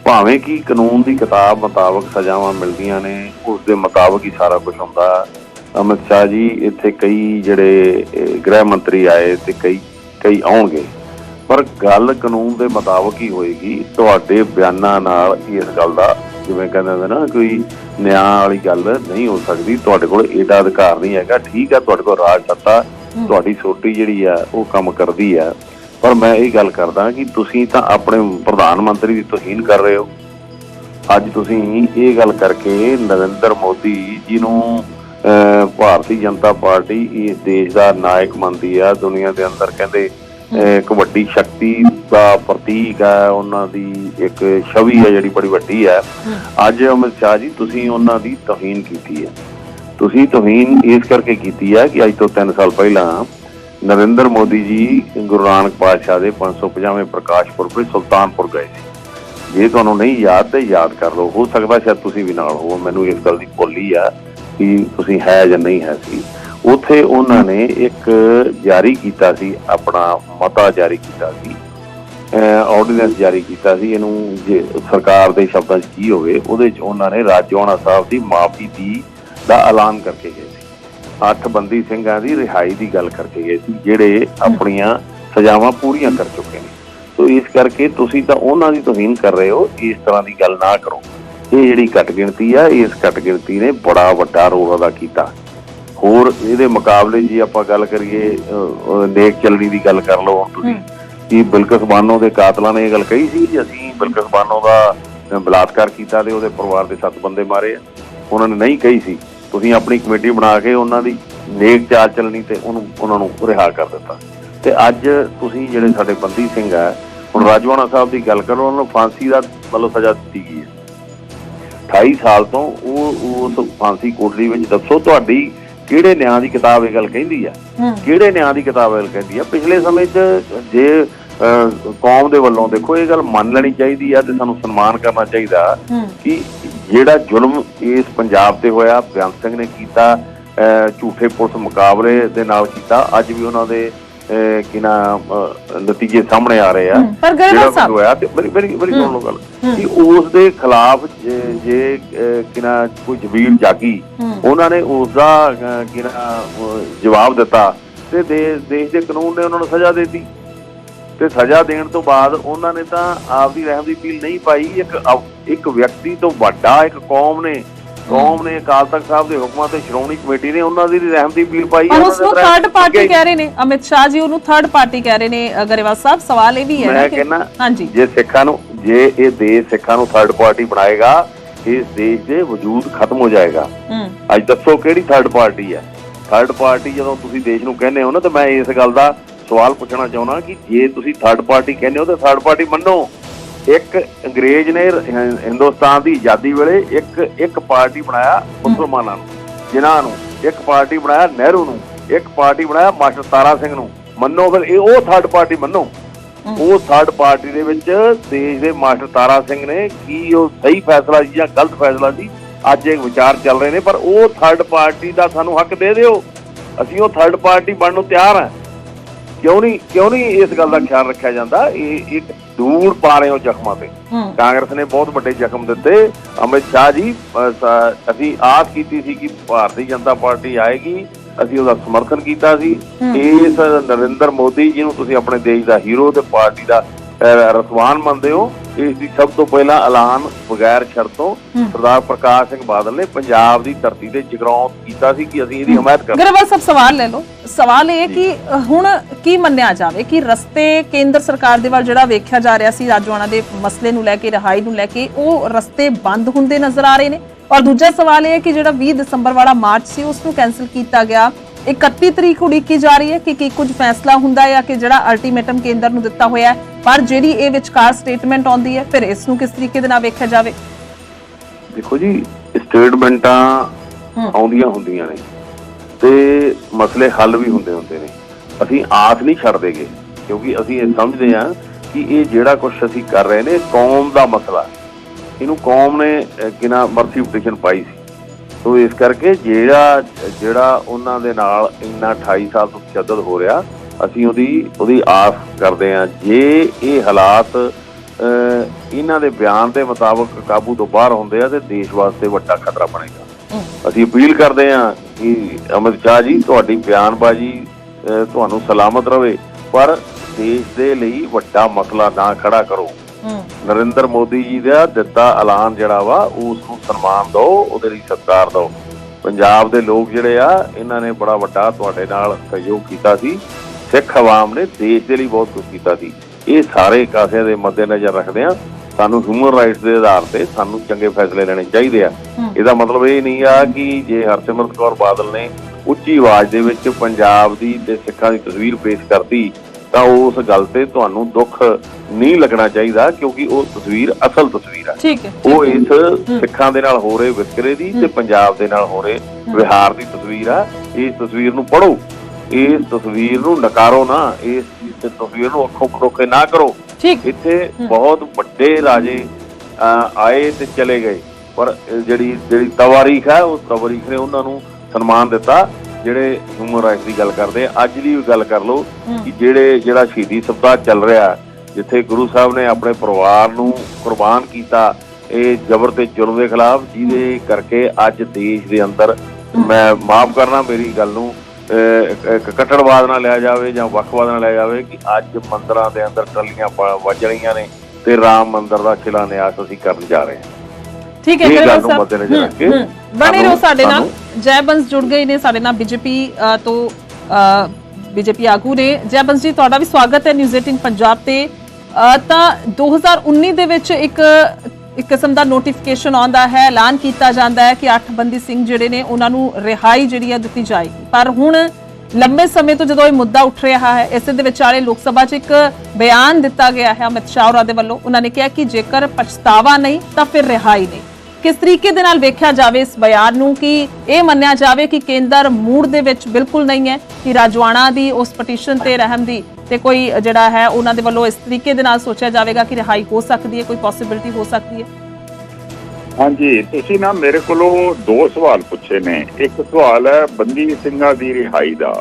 ਭਾਵੇਂ ਕਿ ਕਾਨੂੰਨ ਦੀ ਕਿਤਾਬ ਮੁਤਾਬਕ ਸਜ਼ਾਵਾਂ ਮਿਲਦੀਆਂ ਨੇ ਉਸ ਦੇ ਮੁਤਾਬਕ ਹੀ ਸਾਰਾ ਕੁਝ ਹੁੰਦਾ। ਅਮਿਤ ਸ਼ਾਹ ਜੀ ਇੱਥੇ ਕਈ ਜਿਹੜੇ ਗ੍ਰਹਿ ਮੰਤਰੀ ਆਏ ਤੇ ਕਈ ਕਈ ਆਉਣਗੇ। ਪਰ ਗੱਲ ਕਾਨੂੰਨ ਦੇ ਮੁਤਾਬਕ ਹੀ ਹੋਏਗੀ। ਤੁਹਾਡੇ ਬਿਆਨਾਂ ਨਾਲ ਇਸ ਗੱਲ ਦਾ ਜਿਵੇਂ ਕਹਿੰਦੇ ਨੇ ਨਾ ਕੋਈ ਨਿਆਂ ਵਾਲੀ ਗੱਲ ਨਹੀਂ ਹੋ ਸਕਦੀ ਤੁਹਾਡੇ ਕੋਲ ਏਡਾ ਅਧਿਕਾਰ ਨਹੀਂ ਹੈਗਾ ਠੀਕ ਹੈ ਤੁਹਾਡੇ ਕੋਲ ਰਾਜ ਸੱਤਾ ਤੁਹਾਡੀ ਸੋਟੀ ਜਿਹੜੀ ਆ ਉਹ ਕੰਮ ਕਰਦੀ ਆ। ਪਰ ਮੈਂ ਇਹ ਗੱਲ ਕਰਦਾ ਕਿ ਤੁਸੀਂ ਤਾਂ ਆਪਣੇ ਪ੍ਰਧਾਨ ਮੰਤਰੀ ਦੀ ਤੋਹੀਨ ਕਰ ਰਹੇ ਹੋ। ਅੱਜ ਤੁਸੀਂ ਇਹ ਗੱਲ ਕਰਕੇ ਨਰਿੰਦਰ ਮੋਦੀ ਜੀ ਨੂੰ ਭਾਰਤੀ ਜਨਤਾ ਪਾਰਟੀ ਇਸ ਦੇਸ਼ ਦਾ ਨਾਇਕ ਮੰਨਦੀ ਆ ਦੁਨੀਆ ਦੇ ਅੰਦਰ ਕਹਿੰਦੇ ਇੱਕ ਵੱਡੀ ਸ਼ਕਤੀ ਦਾ ਪ੍ਰਤੀਕ ਹੈ, ਉਹਨਾਂ ਦੀ ਇੱਕ ਛਵੀ ਹੈ ਜਿਹੜੀ ਬੜੀ ਵੱਡੀ ਹੈ। ਅੱਜ ਅਮਿਤ ਸ਼ਾਹ ਜੀ, ਤੁਸੀਂ ਉਹਨਾਂ ਦੀ ਤੋਹੀਨ ਕੀਤੀ ਹੈ। ਤੁਸੀਂ ਤੋਹੀਨ ਇਸ ਕਰਕੇ ਕੀਤੀ ਹੈ ਕਿ ਅੱਜ ਤੋਂ 3 ਸਾਲ ਪਹਿਲਾਂ ਨਰਿੰਦਰ ਮੋਦੀ ਜੀ ਗੁਰੂ ਨਾਨਕ ਪਾਤਸ਼ਾਹ ਦੇ 550ਵੇਂ ਪ੍ਰਕਾਸ਼ ਪੁਰਬ ਤੇ ਸੁਲਤਾਨਪੁਰ ਗਏ ਸੀ। ਜੇ ਤੁਹਾਨੂੰ ਨਹੀਂ ਯਾਦ ਤੇ ਯਾਦ ਕਰ ਲਓ। ਹੋ ਸਕਦਾ ਸ਼ਾਇਦ ਤੁਸੀਂ ਵੀ ਨਾਲ ਹੋਵੋ। ਮੈਨੂੰ ਇਸ ਗੱਲ ਦੀ ਭੁੱਲ ਆ ਕਿ ਤੁਸੀਂ ਹੈ ਜਾਂ ਨਹੀਂ ਹੈ ਸੀ। ਉੱਥੇ ਉਹਨਾਂ ਨੇ ਇੱਕ ਜਾਰੀ ਕੀਤਾ ਸੀ, ਆਪਣਾ ਮਤਾ ਜਾਰੀ ਕੀਤਾ ਸੀ। ਆਰਡੀਨੈਂਸ ਜਾਰੀ ਕੀਤਾ ਸੀ, ਇਹਨੂੰ ਜੇ ਸਰਕਾਰ ਦੇ ਸ਼ਬਦਾਂ 'ਚ ਕੀ ਹੋਵੇ, ਉਹਦੇ 'ਚ ਉਹਨਾਂ ਨੇ ਰਾਜੋਆਣਾ ਸਾਹਿਬ ਦੀ ਮਾਫੀ ਦੀ ਦਾ ਐਲਾਨ ਕਰਕੇ ਗਏ ਸੀ। ਅੱਠ ਬੰਦੀ ਸਿੰਘਾਂ ਦੀ ਰਿਹਾਈ ਦੀ ਗੱਲ ਕਰਕੇ ਗਏ ਸੀ, ਜਿਹੜੇ ਆਪਣੀਆਂ ਸਜ਼ਾਵਾਂ ਪੂਰੀਆਂ ਕਰ ਚੁੱਕੇ ਨੇ। ਸੋ ਇਸ ਕਰਕੇ ਤੁਸੀਂ ਤਾਂ ਉਹਨਾਂ ਦੀ ਤੋਹੀਨ ਕਰ ਰਹੇ ਹੋ, ਇਸ ਤਰ੍ਹਾਂ ਦੀ ਗੱਲ ਨਾ ਕਰੋ। ਇਹ ਜਿਹੜੀ ਘੱਟ ਗਿਣਤੀ ਆ, ਇਸ ਘੱਟ ਗਿਣਤੀ ਨੇ ਬੜਾ ਵੱਡਾ ਰੋਲ ਅਦਾ ਕੀਤਾ। ਹੋਰ ਇਹਦੇ ਮੁਕਾਬਲੇ ਜੀ ਆਪਾਂ ਗੱਲ ਕਰੀਏ ਨੇਕ ਚੱਲਣੀ ਦੀ ਗੱਲ ਕਰ ਲਓ ਤੁਸੀਂ ਕਿ ਬਿਲਕਿਸ ਬਾਨੋ ਦੇ ਕਾਤਲਾਂ ਨੇ ਇਹ ਗੱਲ ਕਹੀ ਸੀ ਕਿ ਅਸੀਂ ਬਿਲਕਿਸ ਬਾਨੋ ਦਾ ਬਲਾਤਕਾਰ ਕੀਤਾ ਤੇ ਉਹਦੇ ਪਰਿਵਾਰ ਦੇ ਸੱਤ ਬੰਦੇ ਮਾਰੇ ਆ। ਉਹਨਾਂ ਨੇ ਨਹੀਂ ਕਹੀ ਸੀ। ਤੁਸੀਂ ਆਪਣੀ ਕਮੇਟੀ ਬਣਾ ਕੇ ਉਹਨਾਂ ਦੀ ਨੇਕ ਚਾਲ ਚੱਲਣੀ ਤੇ ਉਹਨੂੰ ਉਹਨਾਂ ਨੂੰ ਰਿਹਾ ਕਰ ਦਿੱਤਾ। ਤੇ ਅੱਜ ਤੁਸੀਂ ਜਿਹੜੇ ਸਾਡੇ ਬੰਦੀ ਸਿੰਘ ਆ ਹੁਣ ਰਾਜਵਾਨਾ ਸਾਹਿਬ ਦੀ ਗੱਲ ਕਰੋ ਉਹਨਾਂ ਨੂੰ ਫਾਂਸੀ ਦਾ ਮਤਲਬ ਸਜ਼ਾ ਦਿੱਤੀ ਗਈ ਹੈ। 28 ਸਾਲ ਤੋਂ ਉਹ ਉਸ ਫਾਂਸੀ ਕੋਟਲੀ ਵਿੱਚ ਦੱਸੋ ਤੁਹਾਡੀ ਕਿਹੜੇ ਨਿਆਂ ਦੀ ਕਿਤਾਬ ਇਹ ਗੱਲ ਕਹਿੰਦੀ ਆ? ਕਿਹੜੇ ਨਿਆਂ ਦੀ ਕਿਤਾਬ ਇਹ ਗੱਲ ਕਹਿੰਦੀ ਆ? ਪਿਛਲੇ ਸਮੇਂ 'ਚ ਜੇ ਕੌਮ ਦੇ ਵੱਲੋਂ ਦੇਖੋ ਇਹ ਗੱਲ ਮੰਨ ਲੈਣੀ ਚਾਹੀਦੀ ਆ ਤੇ ਸਾਨੂੰ ਸਨਮਾਨ ਕਰਨਾ ਚਾਹੀਦਾ ਕਿ ਜਿਹੜਾ ਜ਼ੁਲਮ ਇਸ ਪੰਜਾਬ ਤੇ ਹੋਇਆ ਬਿਆਨ ਸਿੰਘ ਨੇ ਕੀਤਾ ਝੂਠੇ ਪੁਲਿਸ ਮੁਕਾਬਲੇ ਦੇ ਨਾਲ ਕੀਤਾ ਅੱਜ ਵੀ ਉਹਨਾਂ ਦੇ ਕੀ ਨਾ ਨਤੀਜੇ ਸਾਹਮਣੇ ਆ ਰਹੇ ਆ। ਪਰ ਗਰੇਵਾਲ ਸਾਹਿਬ- ਹੋਇਆ ਤੇ ਬੜੀ ਬੜੀ ਬੜੀ ਸੁਣ ਲਓ ਗੱਲ। ਕਿ ਉਸ ਦੇ ਖਿਲਾਫ ਜੇ- ਕੀ ਨਾ ਕੋਈ ਜਬੀਰ ਜਾਗੀ ਉਹਨਾਂ ਨੇ ਉਸ ਦਾ ਕੀ ਨਾ ਜਵਾਬ ਦਿੱਤਾ ਤੇ ਦੇਸ਼ ਦੇ ਕਾਨੂੰਨ ਨੇ ਉਹਨਾਂ ਨੂੰ ਸਜ਼ਾ ਦਿੱਤੀ। ਤੇ ਸਜ਼ਾ ਦੇਣ ਤੋਂ ਬਾਅਦ ਉਹਨਾਂ ਨੇ ਤਾਂ ਆਪਦੀ ਰਹਿਮ ਦੀ ਅਪੀਲ ਨਹੀਂ ਪਾਈ। ਇੱਕ ਇੱਕ ਵਿਅਕਤੀ ਤੋਂ ਵੱਡਾ ਇੱਕ ਕੌਮ ਨੇ ਕੌਮ ਨੇ ਅਕਾਲ ਤਖਤ ਸਾਹਿਬ ਦੇ ਹੁਕਮਾਂ ਤੇ ਸ਼੍ਰੋਮਣੀ ਕਮੇਟੀ ਨੇ ਉਹਨਾਂ ਦੀ ਰਹਿਮ ਦੀ ਅਪੀਲ ਪਾਈ ਪਰ ਉਸ ਨੂੰ ਥਰਡ ਪਾਰਟੀ ਕਹਿ ਰਹੇ ਨੇ ਅਮਿਤ ਸ਼ਾਹ ਜੀ ਉਹਨੂੰ ਥਰਡ ਪਾਰਟੀ ਕਹਿ ਰਹੇ ਨੇ ਗਰੇਵਾਲ ਸਾਹਿਬ ਸਵਾਲ ਇਹ ਵੀ ਹੈ ਮੈਂ ਕਿ ਕਹਿੰਦਾ ਹਾਂਜੀ। ਜੇ ਸਿੱਖਾਂ ਨੂੰ ਜੇ ਇਹ ਦੇਸ਼ ਸਿੱਖਾਂ ਨੂੰ ਥਰਡ ਪਾਰਟੀ ਬਣਾਏਗਾ ਇਸ ਦੇਸ਼ ਦੇ ਵਜੂਦ ਖਤਮ ਹੋ ਜਾਏਗਾ। ਅੱਜ ਦੱਸੋ ਕਿਹੜੀ ਥਰਡ ਪਾਰਟੀ ਹੈ? ਥਰਡ ਪਾਰਟੀ ਜਦੋਂ ਤੁਸੀਂ ਦੇਸ਼ ਨੂੰ ਕਹਿੰਦੇ ਹੋ ਨਾ ਤਾਂ ਮੈਂ ਇਸ ਗੱਲ ਦਾ ਸਵਾਲ ਪੁੱਛਣਾ ਚਾਹੁੰਦਾ ਕਿ ਜੇ ਤੁਸੀਂ ਥਰਡ ਪਾਰਟੀ ਕਹਿੰਦੇ ਹੋ ਤਾਂ ਥਰਡ ਪਾਰਟੀ ਮੰਨੋ। ਇੱਕ ਅੰਗਰੇਜ਼ ਨੇ ਹਿੰਦੁਸਤਾਨ ਦੀ ਆਜ਼ਾਦੀ ਵੇਲੇ ਇੱਕ ਇੱਕ ਪਾਰਟੀ ਬਣਾਇਆ ਮੁਸਲਮਾਨਾਂ ਨੂੰ ਜਿਨ੍ਹਾਂ ਨੂੰ ਇੱਕ ਪਾਰਟੀ ਬਣਾਇਆ ਨਹਿਰੂ ਨੂੰ ਇੱਕ ਪਾਰਟੀ ਬਣਾਇਆ ਮਾਸਟਰ ਤਾਰਾ ਸਿੰਘ ਨੂੰ। ਮੰਨੋ ਫਿਰ ਇਹ ਉਹ ਥਰਡ ਪਾਰਟੀ ਮੰਨੋ। ਉਹ ਥਰਡ ਪਾਰਟੀ ਦੇ ਵਿੱਚ ਦੇਸ਼ ਦੇ ਮਾਸਟਰ ਤਾਰਾ ਸਿੰਘ ਨੇ ਕੀ ਉਹ ਸਹੀ ਫੈਸਲਾ ਸੀ ਜਾਂ ਗਲਤ ਫੈਸਲਾ ਸੀ ਅੱਜ ਇਹ ਵਿਚਾਰ ਚੱਲ ਰਹੇ ਨੇ ਪਰ ਉਹ ਥਰਡ ਪਾਰਟੀ ਦਾ ਸਾਨੂੰ ਹੱਕ ਦੇ ਦਿਓ। ਅਸੀਂ ਉਹ ਥਰਡ ਪਾਰਟੀ ਬਣਨ ਨੂੰ ਤਿਆਰ ਹਾਂ। ਕਿਉਂ ਨਹੀਂ ਕਿਉਂ ਨਹੀਂ ਇਸ ਗੱਲ ਦਾ ਖਿਆਲ ਰੱਖਿਆ ਜਾਂਦਾ? ਇਹ ਇੱਕ ਦੂਰ ਪਾ ਰਹੇ ਹੋ ਜ਼ਖਮਾਂ ਤੇ। ਕਾਂਗਰਸ ਨੇ ਬਹੁਤ ਵੱਡੇ ਜ਼ਖਮ ਦਿੱਤੇ। ਅਮਿਤ ਸ਼ਾਹ ਜੀ ਅਸੀਂ ਆਸ ਕੀਤੀ ਸੀ ਕਿ ਭਾਰਤੀ ਜਨਤਾ ਪਾਰਟੀ ਆਏਗੀ। ਅਸੀਂ ਉਹਦਾ ਸਮਰਥਨ ਕੀਤਾ ਸੀ। ਇਸ ਨਰਿੰਦਰ ਮੋਦੀ ਜੀ ਨੂੰ ਤੁਸੀਂ ਆਪਣੇ ਦੇਸ਼ ਦਾ ਹੀਰੋ ਤੇ ਪਾਰਟੀ ਦਾ ਰਸਵਾਨ ਮੰਨਦੇ ਹੋ। ਇਸ ਦੀ ਸਭ ਤੋਂ ਪਹਿਲਾਂ ਐਲਾਨ ਬਗੈਰ ਸ਼ਰਤੋਂ ਸਰਦਾਰ ਪ੍ਰਕਾਸ਼ ਸਿੰਘ ਬਾਦਲ ਨੇ ਪੰਜਾਬ ਦੀ ਧਰਤੀ ਤੇ ਜਗਰਾਉਂ ਕੀਤਾ ਸੀ ਕਿ ਅਸੀਂ ਇਹਦੀ ਹਮਾਇਤ ਕਰਦੇ ਗਰੇਵਾਲ ਸਾਹਿਬ ਸਵਾਲ ਲੈ ਲਓ। ਸਵਾਲ ਇਹ ਕਿ ਹੁਣ ਕੀ ਮੰਨਿਆ ਜਾਵੇ ਕਿ ਰਸਤੇ ਕੇਂਦਰ ਸਰਕਾਰ ਦੇ ਵੱਲ ਜਿਹੜਾ ਵੇਖਿਆ ਜਾ ਰਿਹਾ ਸੀ ਰਾਜਵਾਨਾ ਦੇ ਮਸਲੇ ਨੂੰ ਲੈ ਕੇ ਰਿਹਾਈ ਨੂੰ ਲੈ ਕੇ ਉਹ ਰਸਤੇ ਬੰਦ ਹੁੰਦੇ ਨਜ਼ਰ ਆ ਰਹੇ ਨੇ। ਔਰ ਦੂਜਾ ਸਵਾਲ ਇਹ ਹੈ ਕਿ ਜਿਹੜਾ 20 ਦਸੰਬਰ ਵਾਲਾ ਮਾਰਚ ਸੀ ਉਸ ਨੂੰ ਕੈਨਸਲ ਕੀਤਾ ਗਿਆ। 31 ਤਰੀਕ ਉਡੀਕੀ ਜਾ ਰਹੀ ਹੈ ਕਿ ਕੀ ਕੁਝ ਫੈਸਲਾ ਹੁੰਦਾ ਹੈ ਜਾਂ ਕਿ ਜਿਹੜਾ ਅਲਟੀਮੇਟਮ ਕੇਂਦਰ ਨੂੰ ਦਿੱਤਾ ਹੋਇਆ ਹੈ। ਪਰ ਜਿਹੜੀ ਇਹ ਵਿਚਕਾਰ ਸਟੇਟਮੈਂਟ ਆਉਂਦੀ ਹੈ ਫਿਰ ਇਸ ਨੂੰ ਕਿਸ ਤਰੀਕੇ ਦੇ ਨਾਲ ਵੇਖਿਆ ਜਾਵੇ? ਦੇਖੋ ਜੀ ਸਟੇਟਮੈਂਟਾਂ ਆਉਂਦੀਆਂ ਹੁੰਦੀਆਂ ਨੇ ਤੇ ਮਸਲੇ ਹੱਲ ਵੀ ਹੁੰਦੇ ਹੁੰਦੇ ਨੇ। ਅਸੀਂ ਆਸ ਨਹੀਂ ਛੱਡਦੇਗੇ ਕਿਉਂਕਿ ਅਸੀਂ ਇਹ ਸਮਝਦੇ ਹਾਂ ਕਿ ਇਹ ਜਿਹੜਾ ਕੁਝ ਅਸੀਂ ਕਰ ਰਹੇ ਨੇ ਕੌਮ ਦਾ ਮਸਲਾ। ਇਹਨੂੰ ਕੌਮ ਨੇ ਕਿਨਾ ਮਰਸੀ ਪਟੀਸ਼ਨ ਪਾਈ ਸੀ। ਸੋ ਇਸ ਕਰਕੇ ਜਿਹੜਾ ਜਿਹੜਾ ਉਹਨਾਂ ਦੇ ਨਾਲ ਇੰਨਾ 28 ਸਾਲ ਤੋਂ ਤਸ਼ੱਦਦ ਹੋ ਰਿਹਾ ਅਸੀਂ ਉਹਦੀ ਉਹਦੀ ਆਸ ਕਰਦੇ ਹਾਂ। ਜੇ ਇਹ ਹਾਲਾਤ ਇਹਨਾਂ ਦੇ ਬਿਆਨ ਦੇ ਮੁਤਾਬਕ ਕਾਬੂ ਤੋਂ ਬਾਹਰ ਹੁੰਦੇ ਆ ਤੇ ਦੇਸ਼ ਵਾਸਤੇ ਵੱਡਾ ਖਤਰਾ ਬਣੇਗਾ। ਅਸੀਂ ਅਪੀਲ ਕਰਦੇ ਹਾਂ ਕਿ ਅਮਿਤ ਸ਼ਾਹ ਜੀ ਤੁਹਾਡੀ ਬਿਆਨਬਾਜ਼ੀ ਤੁਹਾਨੂੰ ਸਲਾਮਤ ਰਵੇ ਪਰ ਦੇਸ਼ ਦੇ ਲਈ ਵੱਡਾ ਮਸਲਾ ਨਾ ਖੜਾ ਕਰੋ। ਨਰਿੰਦਰ ਮੋਦੀ ਜੀ ਦਾ ਦਿੱਤਾ ਐਲਾਨ ਜਿਹੜਾ ਵਾ ਉਸ ਨੂੰ ਸਨਮਾਨ ਦਿਓ ਉਹਦੇ ਲਈ ਸਤਿਕਾਰ ਦਿਓ। ਪੰਜਾਬ ਦੇ ਲੋਕ ਜਿਹੜੇ ਆ ਇਹਨਾਂ ਨੇ ਬੜਾ ਵੱਡਾ ਤੁਹਾਡੇ ਨਾਲ ਸਹਿਯੋਗ ਕੀਤਾ ਸੀ। ਸਿੱਖ ਆਵਾਮ ਨੇ ਦੇਸ਼ ਦੇ ਲਈ ਬਹੁਤ ਕੁਝ ਕੀਤਾ ਸੀ। ਇਹ ਸਾਰੇ ਕਾਸਿਆਂ ਦੇ ਮੱਦੇਨਜ਼ਰ ਰੱਖਦੇ ਆ। ਸਾਨੂੰ ਹਿਊਮਨ ਰਾਈਟਸ ਦੇ ਆਧਾਰ ਤੇ ਸਾਨੂੰ ਚੰਗੇ ਫੈਸਲੇ ਲੈਣੇ ਚਾਹੀਦੇ ਆ। ਇਹਦਾ ਮਤਲਬ ਇਹ ਨਹੀਂ ਆ ਕਿ ਜੇ ਹਰਸਿਮਰਤ ਕੌਰ ਬਾਦਲ ਨੇ ਉੱਚੀ ਆਵਾਜ਼ ਦੇ ਵਿੱਚ ਪੰਜਾਬ ਦੀ ਤੇ ਸਿੱਖਾਂ ਦੀ ਤਸਵੀਰ ਪੇਸ਼ ਕਰਤੀ ਤਾਂ ਉਸ ਗੱਲ ਤੇ ਤੁਹਾਨੂੰ ਦੁੱਖ ਨਹੀਂ ਲੱਗਣਾ ਚਾਹੀਦਾ ਕਿਉਂਕਿ ਉਹ ਤਸਵੀਰ ਅਸਲ ਤਸਵੀਰ ਆ। ਠੀਕ ਹੈ। ਉਹ ਇਸ ਸਿੱਖਾਂ ਦੇ ਨਾਲ ਹੋ ਰਹੇ ਵਿਤਕਰੇ ਦੀ ਤੇ ਪੰਜਾਬ ਦੇ ਨਾਲ ਹੋ ਰਹੇ ਵਿਹਾਰ ਦੀ ਤਸਵੀਰ ਆ। ਇਸ ਤਸਵੀਰ ਨੂੰ ਪੜੋ ਇਸ ਤਸਵੀਰ ਨੂੰ ਨਕਾਰੋ ਨਾ। ਇਸ ਤਸਵੀਰ ਨੂੰ ਅੱਖੋਂ ਪਰੋਖੇ ਨਾ ਕਰੋ। ਇੱਥੇ ਬਹੁਤ ਵੱਡੇ ਰਾਜੇ ਆਏ ਤੇ ਚਲੇ ਗਏ। ਪਰ ਜਿਹੜੀ ਜਿਹੜੀ ਤਵਾਰੀਖ ਹੈ ਉਸ ਤਵਾਰੀਖ ਨੇ ਉਹਨਾਂ ਨੂੰ ਸਨਮਾਨ ਦਿੱਤਾ। ਜਿਹੜੇ ਹਿਊਮਨ ਰਾਈਟਸ ਦੀ ਗੱਲ ਕਰਦੇ ਆ ਅੱਜ ਦੀ ਗੱਲ ਕਰ ਲਓ ਕਿ ਜਿਹੜੇ ਜਿਹੜਾ ਸ਼ਹੀਦੀ ਸਪਤਾਹ ਚੱਲ ਰਿਹਾ ਜਿੱਥੇ ਗੁਰੂ ਸਾਹਿਬ ਨੇ ਆਪਣੇ ਪਰਿਵਾਰ ਨੂੰ ਕੁਰਬਾਨ ਕੀਤਾ ਇਹ ਜ਼ਬਰ ਤੇ ਜ਼ੁਲਮ ਦੇ ਖਿਲਾਫ ਜਿਹਦੇ ਕਰਕੇ ਅੱਜ ਦੇਸ਼ ਦੇ ਅੰਦਰ ਮੈਂ ਮਾਫ ਕਰਨਾ ਮੇਰੀ ਗੱਲ ਨੂੰ ਕੱਟੜਵਾਦ ਨਾਲ ਲਿਆ ਜਾਵੇ ਜਾਂ ਵੱਖਵਾਦ ਨਾਲ ਲਿਆ ਜਾਵੇ ਕਿ ਅੱਜ ਮੰਦਰਾਂ ਦੇ ਅੰਦਰ ਟੱਲੀਆਂ ਵੱਜ ਰਹੀਆਂ ਨੇ ਤੇ ਰਾਮ ਮੰਦਿਰ ਦਾ ਸ਼ਿਲਾਨਿਆਸ ਅਸੀਂ ਕਰਨ ਜਾ ਰਹੇ ਹਾਂ। ਠੀਕ ਹੈ ਨੂੰ ਸਾਹਿਬ। ਬਣੇ ਰਹੋ ਸਾਡੇ ਨਾਲ। ਜੈ ਬੰਸ ਜੁੜ ਗਏ ਨੇ ਸਾਡੇ ਨਾਲ ਬੀਜੇਪੀ ਤੋਂ ਬੀਜੇਪੀ ਆਗੂ ਨੇ ਜੈ ਬੰਸ ਜੀ ਤੁਹਾਡਾ ਵੀ ਸਵਾਗਤ ਹੈ ਨਿਊਜ਼ 18 ਪੰਜਾਬ ਤੇ ਅ, ਤਾਂ 2019 ਦੇ ਵਿੱਚ ਇੱਕ ਇੱਕ ਕਿਸਮ ਦਾ ਨੋਟੀਫਿਕੇਸ਼ਨ ਆਉਂਦਾ ਹੈ ਐਲਾਨ ਕੀਤਾ ਜਾਂਦਾ ਹੈ ਕਿ ਅੱਠ ਬੰਦੀ ਸਿੰਘ ਜਿਹੜੇ ਨੇ ਉਹਨਾਂ ਨੂੰ ਰਿਹਾਈ ਜਿਹੜੀ ਹੈ ਦਿੱਤੀ ਜਾਏਗੀ ਪਰ ਹੁਣ ਲੰਬੇ ਸਮੇਂ ਤੋਂ ਜਦੋਂ ਇਹ ਮੁੱਦਾ ਉੱਠ ਰਿਹਾ ਹੈ ਇਸੇ ਦੇ ਵਿਚਾਲੇ ਲੋਕ ਸਭਾ 'ਚ ਇੱਕ ਬਿਆਨ ਦਿੱਤਾ ਗਿਆ ਹੈ ਅਮਿਤ ਸ਼ਾਹ ਹੋਰਾਂ ਦੇ ਵੱਲੋਂ ਉਹਨਾਂ ਨੇ ਕਿਹਾ ਕਿ ਜੇਕਰ ਪਛਤਾਵਾ ਨਹੀਂ ਤਾਂ ਫਿਰ ਰਿਹਾਈ ਨਹੀਂ ਕਿਸ ਤਰੀਕੇ ਦੇ ਨਾਲ ਵੇਖਿਆ ਜਾਵੇ ਇਸ ਬਿਆਨ ਨੂੰ ਕਿ ਇਹ ਮੰਨਿਆ ਜਾਵੇ ਕਿ ਕੇਂਦਰ ਮੂਡ ਦੇ ਵਿੱਚ ਬਿਲਕੁਲ ਨਹੀਂ ਹੈ ਕਿ ਰਾਜਵਾਨਾ ਦੀ ਉਸ ਪਟੀਸ਼ਨ ਤੇ ਰਹਿਮ ਦੀ ਤੇ ਕੋਈ ਜਿਹੜਾ ਹੈ ਉਹਨਾਂ ਦੇ ਵੱਲੋਂ ਇਸ ਤਰੀਕੇ ਦੇ ਨਾਲ ਸੋਚਿਆ ਜਾਵੇਗਾ ਕਿ ਰਿਹਾਈ ਹੋ ਸਕਦੀ ਹੈ, ਕੋਈ ਪੋਸਿਬਿਲਿਟੀ ਹੋ ਸਕਦੀ ਹੈ? ਹਾਂਜੀ, ਤੁਸੀਂ ਨਾ ਮੇਰੇ ਕੋਲੋਂ ਦੋ ਸਵਾਲ ਪੁੱਛੇ ਨੇ। ਇੱਕ ਸਵਾਲ ਹੈ ਬੰਦੀ ਸਿੰਘਾਂ ਦੀ ਰਿਹਾਈ ਦਾ।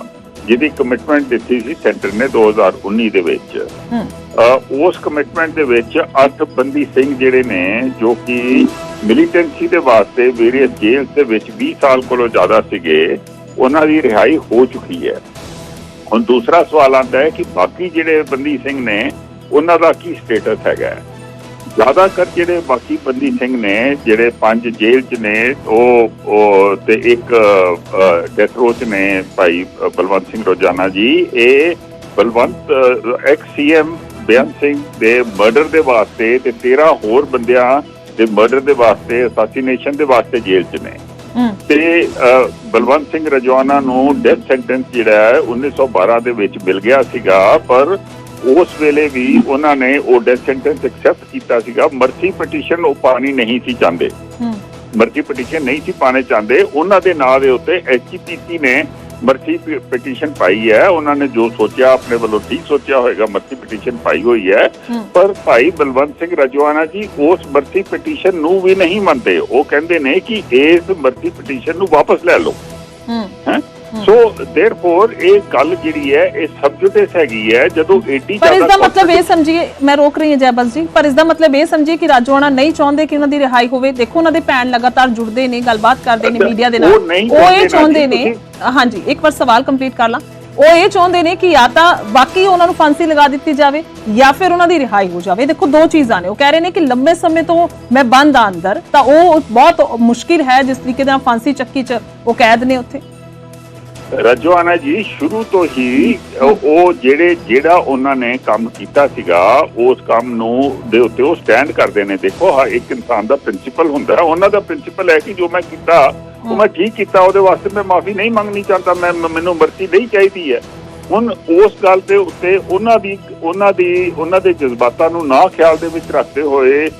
ਜਿਹਦੀ ਕਮਿਟਮੈਂਟ ਦਿੱਤੀ ਸੀ ਸੈਂਟਰ ਨੇ 2019 ਦੇ ਵਿੱਚ। ਉਸ ਕਮਿਟਮੈਂਟ ਦੇ ਵਿੱਚ ਅੱਠ ਬੰਦੀ ਸਿੰਘ ਜਿਹੜੇ ਨੇ ਜੋ ਕਿ ਮਿਲੀਟੈਂਸੀ ਦੇ ਵਾਸਤੇ ਵੇਰੀਅਸ ਜੇਲ੍ਹ ਦੇ ਵਿੱਚ 20 ਸਾਲ ਕੋਲੋਂ ਜ਼ਿਆਦਾ ਸੀਗੇ ਉਹਨਾਂ ਦੀ ਰਿਹਾਈ ਹੋ ਚੁੱਕੀ ਹੈ। ਹੁਣ ਦੂਸਰਾ ਸਵਾਲ ਆਉਂਦਾ ਹੈ ਕਿ ਬਾਕੀ ਜਿਹੜੇ ਬੰਦੀ ਸਿੰਘ ਨੇ ਉਹਨਾਂ ਦਾ ਕੀ ਸਟੇਟਸ ਹੈਗਾ? ਜ਼ਿਆਦਾਤਰ ਜਿਹੜੇ ਬਾਕੀ ਬੰਦੀ ਸਿੰਘ ਨੇ ਜਿਹੜੇ ਪੰਜ ਜੇਲ੍ਹ 'ਚ ਨੇ ਉਹ ਤੇ ਇੱਕ ਡੈਥ ਰੋ 'ਚ ਨੇ ਭਾਈ ਬਲਵੰਤ ਸਿੰਘ ਰੋਜ਼ਾਨਾ ਜੀ। ਇਹ ਬਲਵੰਤ ਐਕਸ ਸੀਐਮ ਬੇਅੰਤ ਸਿੰਘ ਦੇ ਮਰਡਰ ਦੇ ਵਾਸਤੇ ਤੇ 13 ਹੋਰ ਬੰਦਿਆਂ ਦੇ ਮਰਡਰ ਦੇ ਵਾਸਤੇ ਅਸਾਸੀਨੇਸ਼ਨ ਦੇ ਵਾਸਤੇ ਜੇਲ੍ਹ 'ਚ ਨੇ। ਤੇ ਬਲਵੰਤ ਸਿੰਘ ਰਜਵਾਨਾ ਨੂੰ ਡੈਥ ਸੈਂਟੈਂਸ ਜਿਹੜਾ ਹੈ 1912 ਦੇ ਵਿੱਚ ਮਿਲ ਗਿਆ ਸੀਗਾ ਪਰ ਉਸ ਵੇਲੇ ਵੀ ਉਹਨਾਂ ਨੇ ਉਹ ਡੈਥ ਸੈਂਟੈਂਸ ਐਕਸੈਪਟ ਕੀਤਾ ਸੀਗਾ। ਮਰਸੀ ਪਟੀਸ਼ਨ ਉਹ ਪਾਣੀ ਨਹੀਂ ਸੀ ਚਾਹੁੰਦੇ। ਹੂੰ। ਮਰਜ਼ੀ ਪਟੀਸ਼ਨ ਨਹੀਂ ਸੀ ਪਾਣੇ ਚਾਹੁੰਦੇ। ਉਹਨਾਂ ਦੇ ਨਾਂ ਦੇ ਉੱਤੇ ਐਚਪੀਸੀ ਨੇ ਮਰਸੀ ਪਟੀਸ਼ਨ ਪਾਈ ਹੈ। ਉਹਨਾਂ ਨੇ ਜੋ ਸੋਚਿਆ ਆਪਣੇ ਵੱਲੋਂ ਠੀਕ ਸੋਚਿਆ ਹੋਏਗਾ ਮਰਸੀ ਪਟੀਸ਼ਨ ਪਾਈ ਹੋਈ ਹੈ। ਪਰ ਭਾਈ ਬਲਵੰਤ ਸਿੰਘ ਰਜਵਾਨਾ ਜੀ ਉਸ ਮਰਸੀ ਪਟੀਸ਼ਨ ਨੂੰ ਵੀ ਨਹੀਂ ਮੰਨਦੇ। ਉਹ ਕਹਿੰਦੇ ਨੇ ਕਿ ਇਸ ਮਰਸੀ ਪਟੀਸ਼ਨ ਨੂੰ ਵਾਪਸ ਲੈ ਲਓ। ਹੂੰ। ਹੈ? ਦੇਰਫੋਰ ਇਹ ਗੱਲ ਜਿਹੜੀ ਹੈ ਇਹ ਸਬਜੂਟਿਸ ਹੈਗੀ ਹੈ ਜਦੋਂ ਏਡੀ ਪਰ ਇਸ ਦਾ ਜ਼ਿਆਦਾ ਮਤਲਬ ਇਹ ਸਮਝੀਏ ਮੈਂ ਰੋਕ ਰਹੀ ਹਾਂ ਜੈਬਲ ਜੀ ਪਰ ਇਸ ਦਾ ਮਤਲਬ ਇਹ ਸਮਝੀਏ ਕਿ ਰਾਜੋਆਣਾ ਨਹੀਂ ਚਾਹੁੰਦੇ ਕਿ ਉਹਨਾਂ ਦੀ ਰਿਹਾਈ ਹੋਵੇ। ਦੇਖੋ ਉਹਨਾਂ ਦੇ ਭੈਣ ਲਗਾਤਾਰ ਜੁੜਦੇ ਨੇ ਗੱਲਬਾਤ ਕਰਦੇ ਨੇ ਮੀਡੀਆ ਦੇ ਨਾਲ। ਉਹ ਇਹ ਚਾਹੁੰਦੇ ਨਾ ਹਾਂਜੀ ਇੱਕ ਵਾਰ ਸਵਾਲ ਕੰਪਲੀਟ ਕਰ ਲਾਂ। ਉਹ ਇਹ ਚਾਹੁੰਦੇ ਨੇ ਕਿ ਜਾਂ ਤਾਂ ਬਾਕੀ ਉਹਨਾਂ ਨੂੰ ਫਾਂਸੀ ਲਗਾ ਦਿੱਤੀ ਜਾਵੇ ਜਾਂ ਫਿਰ ਉਹਨਾਂ ਦੀ ਰਿਹਾਈ ਹੋ ਜਾਵੇ। ਦੇਖੋ ਦੋ ਚੀਜ਼ਾਂ ਨੇ। ਉਹ ਕਹਿ ਰਹੇ ਨੇ ਕਿ ਲੰਬੇ ਸਮੇਂ ਤੋਂ ਮੈਂ ਬੰਦ ਆ ਅੰਦਰ ਤਾਂ ਉਹ ਬਹੁਤ ਮੁਸ਼ਕਿਲ ਹੈ ਜਿਸ ਤਰੀਕੇ ਨਾਲ ਫਾਂਸੀ ਚੱਕੀ 'ਚ ਉਹ ਕੈਦ ਨੇ ਉੱਥੇ। ਰਜਵਾਨਾ ਜੀ, ਸ਼ੁਰੂ ਤੋਂ ਹੀ ਉਹ ਜਿਹੜੇ, ਜਿਹੜਾ ਉਹਨਾਂ ਨੇ ਕੰਮ ਕੀਤਾ ਸੀਗਾ, ਉਸ ਕੰਮ ਨੂੰ ਦੇ ਉੱਤੇ ਉਹ ਸਟੈਂਡ ਕਰਦੇ ਨੇ। ਦੇਖੋ ਹਰ ਇੱਕ ਇਨਸਾਨ ਦਾ ਪ੍ਰਿੰਸੀਪਲ ਹੁੰਦਾ ਉਹਨਾਂ ਦਾ ਪ੍ਰਿੰਸੀਪਲ ਹੈ ਕਿ ਜੋ ਮੈਂ ਕੀਤਾ, ਉਹ ਮੈਂ ਠੀਕ ਕੀਤਾ, ਉਹਦੇ ਵਾਸਤੇ ਮੈਂ ਮਾਫੀ ਨਹੀਂ ਮੰਗਣੀ ਚਾਹੁੰਦਾ। ਮੈਂ ਮੈਨੂੰ ਮਰਜ਼ੀ ਨਹੀਂ ਚਾਹੀਦੀ ਹੈ। ਹੁਣ ਉਸ ਗੱਲ ਦੇ ਉੱਤੇ ਉਹਨਾਂ ਦੀ ਉਹਨਾਂ ਦੀ, ਉਹਨਾਂ ਦੇ ਜਜ਼ਬਾਤਾਂ ਨੂੰ ਨਾ ਖਿਆਲ ਦੇ ਵਿੱਚ ਰੱਖਦੇ ਹੋਏ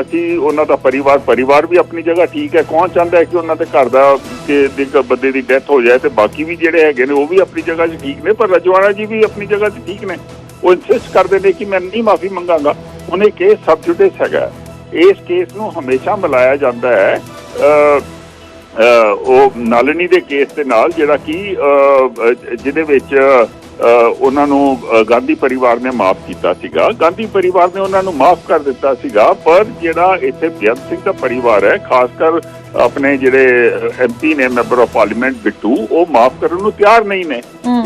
ਅਸੀਂ ਉਹਨਾਂ ਦਾ ਪਰਿਵਾਰ ਪਰਿਵਾਰ ਵੀ ਆਪਣੀ ਜਗ੍ਹਾ ਠੀਕ ਹੈ। ਕੌਣ ਚਾਹੁੰਦਾ ਹੈ ਕਿ ਉਹਨਾਂ ਦੇ ਘਰ ਦਾ ਕਿ ਬੰਦੇ ਦੀ ਡੈਥ ਹੋ ਜਾਏ ਤੇ ਬਾਕੀ ਵੀ ਜਿਹੜੇ ਹੈਗੇ ਨੇ, ਉਹ ਵੀ ਆਪਣੀ ਜਗ੍ਹਾ 'ਚ ਠੀਕ ਨੇ, ਪਰ ਰਜਵਾਨਾ ਜੀ ਵੀ ਆਪਣੀ ਜਗ੍ਹਾ 'ਚ ਠੀਕ ਨੇ। ਉਹ ਇਨਸਿਸਟ ਕਰਦੇ ਨੇ ਕਿ ਮੈਂ ਨਹੀਂ ਮਾਫੀ ਮੰਗਾਂਗਾ। ਹੁਣ ਇਹ ਕੇਸ ਸਬਜੁਡਿਸ਼ ਹੈਗਾ ਇਸ ਕੇਸ ਨੂੰ ਹਮੇਸ਼ਾ ਮਿਲਾਇਆ ਜਾਂਦਾ ਹੈ। ਉਹ ਨਾਲਨੀ ਦੇ ਕੇਸ ਦੇ ਨਾਲ ਜਿਹੜਾ ਕਿ ਜਿਹਦੇ ਵਿੱਚ ਉਹਨਾਂ ਨੂੰ ਗਾਂਧੀ ਪਰਿਵਾਰ ਨੇ ਮਾਫ ਕੀਤਾ ਸੀਗਾ। ਗਾਂਧੀ ਪਰਿਵਾਰ ਨੇ ਉਹਨਾਂ ਨੂੰ ਮਾਫ ਕਰ ਦਿੱਤਾ ਸੀਗਾ ਪਰ ਜਿਹੜਾ ਇੱਥੇ ਬੇਅੰਤ ਸਿੰਘ ਦਾ ਪਰਿਵਾਰ ਹੈ ਖਾਸ ਕਰ ਆਪਣੇ ਜਿਹੜੇ ਐਮਪੀ ਨੇ ਮੈਂਬਰ ਆਫ ਪਾਰਲੀਮੈਂਟ ਬਿੱਟੂ ਉਹ ਮਾਫ ਕਰਨ ਨੂੰ ਤਿਆਰ ਨਹੀਂ ਨੇ।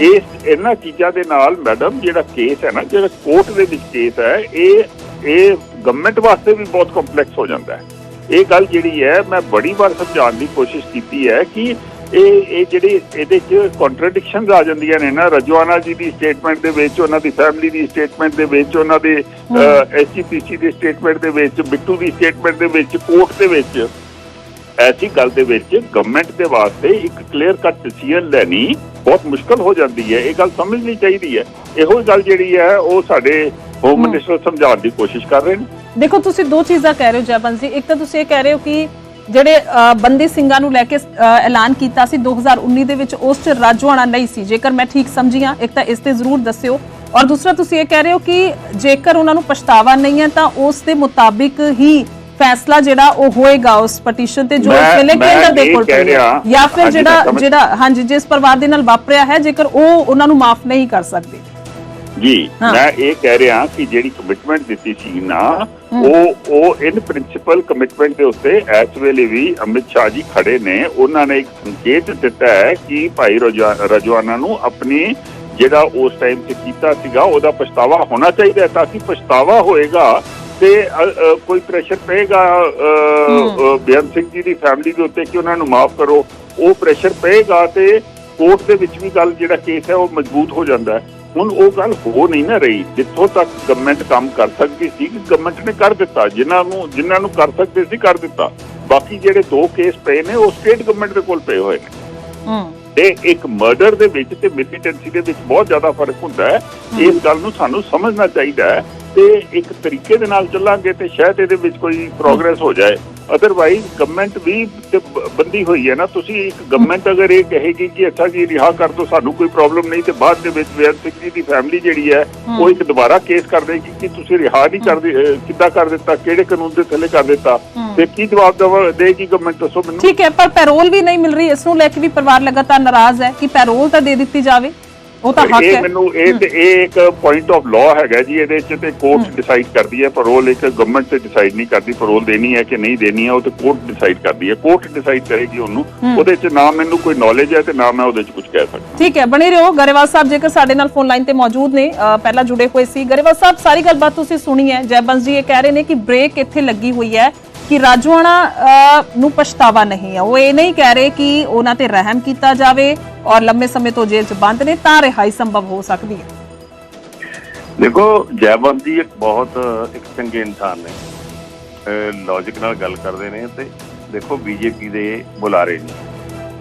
ਇਸ ਇਹਨਾਂ ਚੀਜ਼ਾਂ ਦੇ ਨਾਲ ਮੈਡਮ ਜਿਹੜਾ ਕੇਸ ਹੈ ਨਾ ਜਿਹੜਾ ਕੋਰਟ ਦੇ ਵਿੱਚ ਕੇਸ ਹੈ ਇਹ ਇਹ ਗਵਰਨਮੈਂਟ ਵਾਸਤੇ ਵੀ ਬਹੁਤ ਕੰਪਲੈਕਸ ਹੋ ਜਾਂਦਾ ਹੈ। ਇਹ ਗੱਲ ਜਿਹੜੀ ਹੈ ਮੈਂ ਬੜੀ ਵਾਰ ਸਮਝਾਉਣ ਦੀ ਕੋਸ਼ਿਸ਼ ਕੀਤੀ ਹੈ ਕਿ ਇਹ ਇਹ ਜਿਹੜੇ ਇਹਦੇ ਚ ਕੰਟਰਡਿਕਸ਼ਨਸ ਆ ਜਾਂਦੀਆਂ ਨੇ ਨਾ ਰਜਵਾਨਾ ਜੀ ਦੀ ਸਟੇਟਮੈਂਟ ਦੇ ਵਿੱਚ ਉਹਨਾਂ ਦੀ ਫੈਮਿਲੀ ਦੀ ਸਟੇਟਮੈਂਟ ਦੇ ਵਿੱਚ ਉਹਨਾਂ ਦੇ ਐਸਜੀਪੀਸੀ ਦੀ ਸਟੇਟਮੈਂਟ ਦੇ ਵਿੱਚ ਬਿੱਟੂ ਦੀ ਸਟੇਟਮੈਂਟ ਦੇ ਵਿੱਚ ਕੋਰਟ ਦੇ ਵਿੱਚ ਐਸੀ ਗੱਲ ਦੇ ਵਿੱਚ ਗਵਰਨਮੈਂਟ ਦੇ ਵਾਸਤੇ ਇੱਕ ਕਲੀਅਰ ਕੱਟ ਡਿਸੀਜਨ ਲੈਣੀ ਬਹੁਤ ਮੁਸ਼ਕਲ ਹੋ ਜਾਂਦੀ ਹੈ। ਇਹ ਗੱਲ ਸਮਝਣੀ ਚਾਹੀਦੀ ਹੈ। ਇਹੋ ਗੱਲ ਜਿਹੜੀ ਹੈ ਉਹ ਸਾਡੇ ਹੋਮ ਮਿਨਿਸਟਰ ਸਮਝਾਉਣ ਦੀ ਕੋਸ਼ਿਸ਼ ਕਰ ਰਹੇ ਨੇ। ਦੇਖੋ ਤੁਸੀਂ ਦੋ ਚੀਜ਼ਾਂ ਕਹਿ ਰਹੇ ਹੋ ਜੈਬੰਸ ਜੀ। ਇੱਕ ਤਾਂ ਤੁਸੀਂ ਇਹ ਕਹਿ ਰਹੇ ਹੋ ਕਿ ਜਿਹੜੇ ਬੰਦੀ ਸਿੰਘਾਂ ਨੂੰ ਲੈ ਕੇ ਐਲਾਨ ਕੀਤਾ ਸੀ 2019 ਦੇ ਵਿੱਚ ਉਸ ਚ ਰਾਜਵਾਣਾ ਨਹੀਂ ਸੀ ਜੇਕਰ ਮੈਂ ਠੀਕ ਸਮਝੀ ਹਾਂ ਇੱਕ ਤਾਂ ਇਸ ਤੇ ਜ਼ਰੂਰ ਦੱਸਿਓ ਔਰ ਦੂਸਰਾ ਤੁਸੀਂ ਇਹ ਕਹਿ ਰਹੇ ਹੋ ਕਿ ਜੇਕਰ ਉਹਨਾਂ ਨੂੰ ਪਛਤਾਵਾ ਨਹੀਂ ਹੈ ਤਾਂ ਉਸ ਦੇ ਮੁਤਾਬਿਕ ਹੀ ਫੈਸਲਾ ਜਿਹੜਾ ਉਹ ਹੋਏਗਾ ਉਸ ਪਟੀਸ਼ਨ ਤੇ ਜੋ ਮੈਂ ਕੇਂਦਰ ਦੇ ਕੋਲ। ਰਿਹਾ- ਜਾਂ ਫਿਰ ਜਿਹੜਾ ਜਿਹੜਾ ਹਾਂਜੀ ਜਿਸ ਪਰਿਵਾਰ ਦੇ ਨਾਲ ਵਾਪਰਿਆ ਹੈ ਜੇਕਰ ਉਹ ਉਹਨਾਂ ਨੂੰ ਮਾਫ ਨਹੀਂ ਕਰ ਸਕਦੇ ਜੀ। ਮੈਂ ਇਹ ਕਹਿ ਰਿਹਾ ਕਿ ਜਿਹੜੀ ਕਮਿਟਮੈਂਟ ਦਿੱਤੀ ਸੀ ਨਾ ਉਹ ਉਹ ਇਨ ਪ੍ਰਿੰਸੀਪਲ ਕਮਿਟਮੈਂਟ ਦੇ ਉੱਤੇ ਇਸ ਵੇਲੇ ਵੀ ਅਮਿਤ ਸ਼ਾਹ ਜੀ ਖੜੇ ਨੇ। ਉਹਨਾਂ ਨੇ ਇੱਕ ਸੰਕੇਤ ਦਿੱਤਾ ਹੈ ਕਿ ਭਾਈ ਰਜਵਾ- ਰਜਵਾਨਾ ਨੂੰ ਆਪਣੀ ਜਿਹੜਾ ਉਸ ਟਾਈਮ ਤੇ ਕੀਤਾ ਸੀਗਾ ਉਹਦਾ ਪਛਤਾਵਾ ਹੋਣਾ ਚਾਹੀਦਾ ਤਾਂ ਕਿ ਪਛਤਾਵਾ ਹੋਏਗਾ ਤੇ ਕੋਈ ਪ੍ਰੈਸ਼ਰ ਪਏਗਾ ਬੇਅੰਤ ਸਿੰਘ ਜੀ ਦੀ ਫੈਮਿਲੀ ਦੇ ਉੱਤੇ ਕਿ ਉਹਨਾਂ ਨੂੰ ਮਾਫ ਕਰੋ। ਉਹ ਪ੍ਰੈਸ਼ਰ ਪਏਗਾ ਤੇ ਕੋਰਟ ਦੇ ਵਿੱਚ ਵੀ ਗੱਲ ਜਿਹੜਾ ਕੇਸ ਹੈ ਉਹ ਮਜ਼ਬੂਤ ਹੋ ਜਾਂਦਾ ਹੈ। ਹੁਣ ਉਹ ਗੱਲ ਹੋ ਨਹੀਂ ਨਾ ਰਹੀ ਜਿੱਥੋਂ ਤੱਕ ਗਵਰਨਮੈਂਟ ਕੰਮ ਕਰ ਸਕਦੀ ਸੀ ਗਵਰਨਮੈਂਟ ਨੇ ਕਰ ਦਿੱਤਾ ਜਿਨ੍ਹਾਂ ਨੂੰ ਜਿਨ੍ਹਾਂ ਨੂੰ ਕਰ ਸਕਦੇ ਸੀ ਕਰ ਦਿੱਤਾ। ਬਾਕੀ ਜਿਹੜੇ ਦੋ ਕੇਸ ਪਏ ਨੇ ਉਹ ਸਟੇਟ ਗਵਰਨਮੈਂਟ ਦੇ ਕੋਲ ਪਏ ਹੋਏ ਨੇ। ਹੂੰ। ਤੇ ਇੱਕ ਮਰਡਰ ਦੇ ਵਿੱਚ ਤੇ ਮਿਲੀਟੈਂਸੀ ਦੇ ਵਿੱਚ ਬਹੁਤ ਜ਼ਿਆਦਾ ਫ਼ਰਕ ਹੁੰਦਾ ਹੈ। ਇਸ ਗੱਲ ਨੂੰ ਸਾਨੂੰ ਸਮਝਣਾ ਚਾਹੀਦਾ ਹੈ ਤੇ ਇੱਕ ਤਰੀਕੇ ਦੇ ਨਾਲ ਚੱਲਾਂਗੇ ਤੇ ਸ਼ਾਇਦ ਇਹਦੇ ਵਿੱਚ ਕੋਈ ਪ੍ਰੋਗਰੈਸ ਹੋ ਜਾਏ। ਅਦਰਵਾਈਜ਼ ਗਵਰਨਮੈਂਟ ਵੀ ਬੰਦੀ ਹੋਈ ਹੈ ਨਾ। ਤੁਸੀਂ ਇੱਕ ਗਵਰਨਮੈਂਟ ਅਗਰ ਇਹ ਕਹੇਗੀ ਕਿ ਅੱਛਾ ਜੀ ਰਿਹਾ ਕਰ ਦੋ ਸਾਨੂੰ ਕੋਈ ਪ੍ਰੋਬਲਮ ਨਹੀਂ ਤੇ ਬਾਅਦ ਦੇ ਵਿੱਚ ਬੇਅੰਤ ਸਿੰਘ ਜੀ ਦੀ ਫੈਮਿਲੀ ਜਿਹੜੀ ਹੈ ਉਹ ਇੱਕ ਦੁਬਾਰਾ ਕੇਸ ਕਰ ਦੇਗੀ ਕਿ ਤੁਸੀਂ ਰਿਹਾ ਨਹੀਂ ਕਰਦੇ ਕਿੱਦਾਂ ਕਰ ਦਿੱਤਾ ਕਿਹੜੇ ਕਾਨੂੰਨ ਦੇ ਥੱਲੇ ਕਰ ਦਿੱਤਾ। ਤੇ ਕੀ ਜਵਾਬ ਦੇਗੀ ਗਵਰਨਮੈਂਟ ਦੱਸੋ ਮੈਨੂੰ। ਠੀਕ ਹੈ ਪਰ ਪੈਰੋਲ ਵੀ ਨਹੀਂ ਮਿਲ ਰਹੀ ਇਸ ਨੂੰ ਲੈ ਕੇ ਵੀ ਪਰਿਵਾਰ ਲਗਾਤਾਰ ਨਾਰਾਜ਼ ਹੈ ਕਿ ਪੈਰੋਲ ਤਾਂ ਦੇ ਦਿੱਤੀ ਜਾਵੇ। ਉਹ ਤਾਂ ਹੱਕ ਹੈ। ਮੈਨੂੰ ਇਹ ਤੇ ਇਹ ਇੱਕ ਪੁਆਇੰਟ ਆਫ ਲਾਅ ਹੈਗਾ ਜੀ ਇਹਦੇ ਚ ਤੇ ਕੋਰਟ ਡਿਸਾਈਡ ਕਰਦੀ ਹੈ ਪਰੋਲ ਇੱਕ ਗਵਰਨਮੈਂਟ ਤੇ ਡਿਸਾਈਡ ਨਹੀਂ ਕਰਦੀ ਪਰੋਲ ਦੇਣੀ ਹੈ ਕਿ ਨਹੀਂ ਦੇਣੀ ਹੈ ਉਹ ਤੇ ਕੋਰਟ ਡਿਸਾਈਡ ਕਰਦੀ ਹੈ। ਕੋਰਟ ਡਿਸਾਈਡ ਕਰੇਗੀ ਉਹਨੂੰ ਉਹਦੇ ਚ ਨਾ ਮੈਨੂੰ ਕੋਈ ਨੌਲੇਜ ਹੈ ਤੇ ਨਾ ਮੈਂ ਉਹਦੇ ਚ ਕੁਝ ਕਹਿ ਸਕਦਾ। ਠੀਕ ਹੈ ਬਣੇ ਰਹੋ। ਗਰੇਵਾਲ ਸਾਹਿਬ ਜੇਕਰ ਸਾਡੇ ਨਾਲ ਫੋਨ ਲਾਈਨ ਤੇ ਮੌਜੂਦ ਨੇ ਪਹਿਲਾਂ ਜੁੜੇ ਹੋਏ ਸੀ। ਗਰੇਵਾਲ ਸਾਹਿਬ ਸਾਰੀ ਗੱਲਬਾਤ ਤੁਸੀਂ ਸੁਣੀ ਹੈ। ਜੈਬੰਸ ਜੀ ਇਹ ਕਹਿ ਰਹੇ ਨੇ ਕਿ ਬ੍ਰੇਕ ਇੱਥੇ ਲੱਗੀ ਹੋਈ ਹੈ। ਕਿ ਰਾਜਵਾਣਾ ਨੂੰ ਪਛਤਾਵਾ ਨਹੀਂ ਹੈ ਉਹ ਇਹ ਨਹੀਂ ਕਹਿ ਰਹੇ ਕਿ ਉਹਨਾਂ ਤੇ ਰਹਿਮ ਕੀਤਾ ਜਾਵੇ ਔਰ ਲੰਮੇ ਸਮੇਂ ਤੋਂ ਜੇਲ੍ਹ 'ਚ ਬੰਦ ਨੇ, ਤਾਂ ਰਿਹਾਈ ਸੰਭਵ ਹੋ ਸਕਦੀ ਹੈ। ਦੇਖੋ ਜੈਵੰਤ ਜੀ ਇੱਕ ਬਹੁਤ, ਇੱਕ ਚੰਗੇ ਇਨਸਾਨ ਨੇ। ਲੌਜੀਕ ਨਾਲ ਗੱਲ ਕਰਦੇ ਨੇ ਤੇ ਦੇਖੋ, ਬੀਜੇਪੀ ਦੇ ਬੁਲਾਰੇ ਨੇ।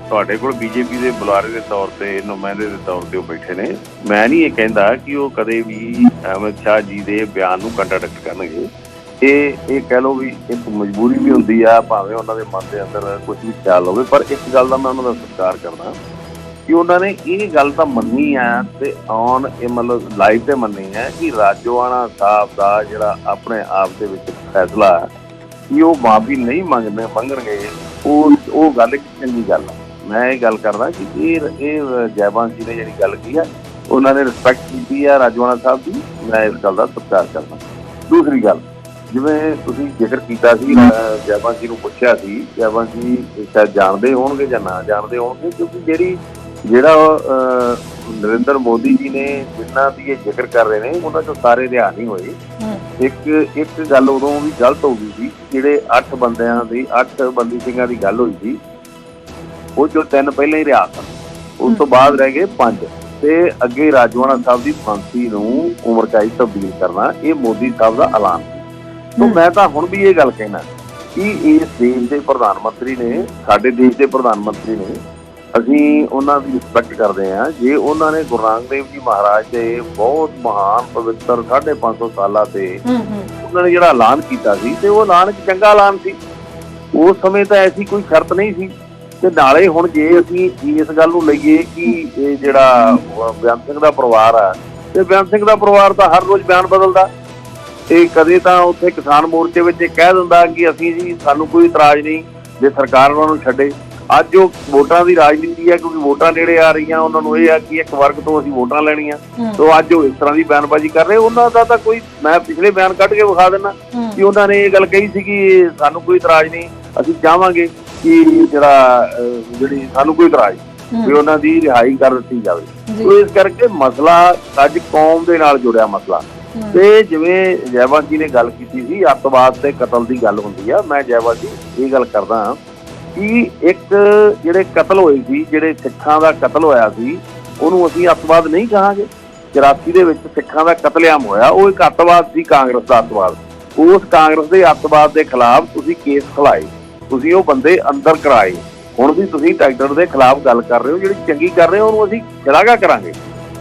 ਤੁਹਾਡੇ ਕੋਲ ਬੀਜੇਪੀ ਦੇ ਬੁਲਾਰੇ ਦੇ ਤੌਰ ਤੇ, ਨੁਮਾਇੰਦੇ ਦੇ ਤੌਰ ਤੇ ਉਹ ਬੈਠੇ ਨੇ। ਮੈਂ ਨਹੀਂ ਇਹ ਕਹਿੰਦਾ ਕਿ ਉਹ ਕਦੇ ਵੀ ਅਮਿਤ ਸ਼ਾਹ ਜੀ ਦੇ ਬਿਆਨ ਨੂੰ ਕੰਟਰਡਿਕਟ ਕਰਨਗੇ। ਇਹ ਇਹ ਕਹਿ ਲਓ ਵੀ ਇੱਕ ਮਜਬੂਰੀ ਵੀ ਹੁੰਦੀ ਆ, ਭਾਵੇਂ ਉਹਨਾਂ ਦੇ ਮਨ ਦੇ ਅੰਦਰ ਕੁਝ ਵੀ ਖਿਆਲ ਹੋਵੇ, ਪਰ ਇੱਕ ਗੱਲ ਦਾ ਮੈਂ ਉਹਨਾਂ ਦਾ ਸਤਿਕਾਰ ਕਰਦਾ ਕਿ ਉਹਨਾਂ ਨੇ ਇਹ ਗੱਲ ਤਾਂ ਮੰਨੀ ਆ ਤੇ ਔਨ ਇਹ ਮਤਲਬ ਲਾਈਵ ਤੇ ਮੰਨੀ ਹੈ ਕਿ ਰਾਜੋਆਣਾ ਸਾਹਿਬ ਦਾ ਜਿਹੜਾ ਆਪਣੇ ਆਪ ਦੇ ਵਿੱਚ ਫੈਸਲਾ ਹੈ ਕਿ ਉਹ ਮਾਫੀ ਨਹੀਂ ਮੰਗਦੇ, ਮੰਗਣਗੇ, ਉਹ ਉਹ ਗੱਲ ਇੱਕ ਚੰਗੀ ਗੱਲ ਹੈ ਮੈਂ ਇਹ ਗੱਲ ਕਰਦਾ ਕਿ ਇਹ ਇਹ ਜੈਬਾਨ ਜੀ ਨੇ ਜਿਹੜੀ ਗੱਲ ਕੀ ਹੈ ਉਹਨਾਂ ਨੇ ਰਿਸਪੈਕਟ ਕੀਤੀ ਹੈ ਰਾਜੋਆਣਾ ਸਾਹਿਬ ਦੀ, ਮੈਂ ਇਸ ਗੱਲ ਦਾ ਸਤਿਕਾਰ ਕਰਦਾ ਦੂਸਰੀ ਗੱਲ ਜਿਵੇਂ ਤੁਸੀਂ ਜ਼ਿਕਰ ਕੀਤਾ ਸੀ ਜੈਬਾਨ ਜੀ ਨੂੰ ਪੁੱਛਿਆ ਸੀ ਜੈਬਾਨ ਜੀ ਸ਼ਾਇਦ ਜਾਣਦੇ ਹੋਣਗੇ ਜਾਂ ਨਾ ਜਾਣਦੇ ਹੋਣਗੇ ਕਿਉਂਕਿ ਜਿਹੜੀ ਜਿਹੜਾ ਨਰਿੰਦਰ ਮੋਦੀ ਜੀ ਨੇ ਜਿਨ੍ਹਾਂ ਦੀ ਇਹ ਜ਼ਿਕਰ ਕਰ ਰਹੇ ਨੇ ਉਹਨਾਂ ਚੋਂ ਸਾਰੇ ਰਿਹਾਅ ਨਹੀਂ ਹੋਏ। ਇੱਕ ਇੱਕ ਗੱਲ ਉਦੋਂ ਵੀ ਗਲਤ ਹੋ ਗਈ ਸੀ ਜਿਹੜੇ 8 ਬੰਦਿਆਂ ਦੀ 8 ਬੰਦੀ ਸਿੰਘਾਂ ਦੀ ਗੱਲ ਹੋਈ ਸੀ ਉਹ ਚੋਂ ਤਿੰਨ ਪਹਿਲਾਂ ਹੀ ਰਿਹਾ ਸਨ। ਉਸ ਤੋਂ ਬਾਅਦ ਰਹਿ ਗਏ ਪੰਜ। ਤੇ ਅੱਗੇ ਰਾਜਵਾਨਾ ਸਾਹਿਬ ਦੀ ਫਾਂਸੀ ਨੂੰ ਉਮਰ ਕੈਦ ਤਬਦੀਲ ਕਰਨਾ ਇਹ ਮੋਦੀ ਸਾਹਿਬ ਦਾ ਐਲਾਨ ਸੀ। ਤੋਂ ਮੈਂ ਤਾਂ ਹੁਣ ਵੀ ਇਹ ਗੱਲ ਕਹਿਣਾ ਕਿ ਇਸ ਦੇਸ਼ ਦੇ ਪ੍ਰਧਾਨ ਮੰਤਰੀ ਨੇ ਸਾਡੇ ਦੇਸ਼ ਦੇ ਪ੍ਰਧਾਨ ਮੰਤਰੀ ਨੇ ਅਸੀਂ ਉਹਨਾਂ ਦੀ ਰਿਸਪੈਕਟ ਕਰਦੇ ਹਾਂ। ਜੇ ਉਹਨਾਂ ਨੇ ਗੁਰੂ ਨਾਨਕ ਦੇਵ ਜੀ ਮਹਾਰਾਜ ਦੇ ਬਹੁਤ ਮਹਾਨ ਪਵਿੱਤਰ 550 ਸਾਲਾਂ ਤੇ ਉਹਨਾਂ ਨੇ ਜਿਹੜਾ ਐਲਾਨ ਕੀਤਾ ਸੀ ਤੇ ਉਹ ਐਲਾਨ ਇੱਕ ਚੰਗਾ ਐਲਾਨ ਸੀ। ਉਸ ਸਮੇਂ ਤਾਂ ਐਸੀ ਕੋਈ ਸ਼ਰਤ ਨਹੀਂ ਸੀ। ਤੇ ਨਾਲੇ ਹੁਣ ਜੇ ਅਸੀਂ ਇਸ ਗੱਲ ਨੂੰ ਲਈਏ ਕਿ ਇਹ ਜਿਹੜਾ ਬਿਆਨ ਸਿੰਘ ਦਾ ਪਰਿਵਾਰ ਆ ਤੇ ਬਿਆਨ ਸਿੰਘ ਦਾ ਪਰਿਵਾਰ ਤਾਂ ਹਰ ਰੋਜ਼ ਬਿਆਨ ਬਦਲਦਾ। ਤੇ ਕਦੇ ਤਾਂ ਉੱਥੇ ਕਿਸਾਨ ਮੋਰਚੇ ਵਿੱਚ ਇਹ ਕਹਿ ਦਿੰਦਾ ਕਿ ਅਸੀਂ ਜੀ ਸਾਨੂੰ ਕੋਈ ਇਤਰਾਜ਼ ਨਹੀਂ ਜੇ ਸਰਕਾਰ ਉਹਨਾਂ ਨੂੰ ਛੱਡੇ। ਅੱਜ ਉਹ ਵੋਟਾਂ ਦੀ ਰਾਜਨੀਤੀ ਹੈ ਕਿਉਂਕਿ ਵੋਟਾਂ ਨੇੜੇ ਆ ਰਹੀਆਂ ਉਹਨਾਂ ਨੂੰ ਇਹ ਆ ਕਿ ਇੱਕ ਵਰਗ ਤੋਂ ਅਸੀਂ ਵੋਟਾਂ ਲੈਣੀਆਂ। ਤੋਂ ਅੱਜ ਉਹ ਇਸ ਤਰ੍ਹਾਂ ਦੀ ਬਿਆਨਬਾਜ਼ੀ ਕਰ ਰਹੇ। ਉਹਨਾਂ ਦਾ ਤਾਂ ਕੋਈ ਮੈਂ ਪਿਛਲੇ ਬਿਆਨ ਕੱਢ ਕੇ ਵਿਖਾ ਦਿੰਦਾ ਕਿ ਉਹਨਾਂ ਨੇ ਇਹ ਗੱਲ ਕਹੀ ਸੀ ਕਿ ਸਾਨੂੰ ਕੋਈ ਇਤਰਾਜ਼ ਨਹੀਂ ਅਸੀਂ ਚਾਹਾਂਗੇ ਕਿ ਜਿਹੜਾ ਜਿਹੜੀ ਸਾਨੂੰ ਕੋਈ ਇਤਰਾਜ਼ ਵੀ ਉਹਨਾਂ ਦੀ ਰਿਹਾਈ ਕਰ ਦਿੱਤੀ ਜਾਵੇ। ਤੋਂ ਇਸ ਕਰਕੇ ਮਸਲਾ ਅੱਜ ਕੌਮ ਦੇ ਨਾਲ ਜੁੜਿਆ ਮਸਲਾ। ਤੇ ਜਿਵੇਂ ਜੈਵਾਨ ਜੀ ਨੇ ਗੱਲ ਕੀਤੀ ਸੀ, ਅੱਤਵਾਦ ਤੇ ਕਤਲ ਦੀ ਗੱਲ ਹੁੰਦੀ ਆ, ਮੈਂ ਜੈਵਾਨ ਜੀ ਇਹ ਗੱਲ ਕਰਦਾ ਕਿ ਇੱਕ ਜਿਹੜੇ ਕਤਲ ਹੋਏ ਸੀ, ਜਿਹੜੇ ਸਿੱਖਾਂ ਦਾ ਕਤਲ ਹੋਇਆ ਸੀ, ਉਹਨੂੰ ਅਸੀਂ ਅੱਤਵਾਦ ਨਹੀਂ ਕਹਾਂਗੇ। 84 ਦੇ ਵਿੱਚ ਸਿੱਖਾਂ ਦਾ ਕਤਲੇਆਮ ਹੋਇਆ, ਉਹ ਇੱਕ ਅੱਤਵਾਦ ਸੀ ਕਾਂਗਰਸ ਦਾ ਅੱਤਵਾਦ। ਉਸ ਕਾਂਗਰਸ ਦੇ ਅੱਤਵਾਦ ਦੇ ਖਿਲਾਫ ਤੁਸੀਂ ਕੇਸ ਖਲਾਏ, ਤੁਸੀਂ ਉਹ ਬੰਦੇ ਅੰਦਰ ਕਰਾਏ। ਹੁਣ ਵੀ ਤੁਸੀਂ ਟਾਈਟਲ ਦੇ ਖਿਲਾਫ ਗੱਲ ਕਰ ਰਹੇ ਹੋ, ਜਿਹੜੀ ਚੰਗੀ ਕਰ ਰਹੇ ਹੋ, ਉਹਨੂੰ ਅਸੀਂ ਸ਼ਲਾਘਾ ਕਰਾਂਗੇ।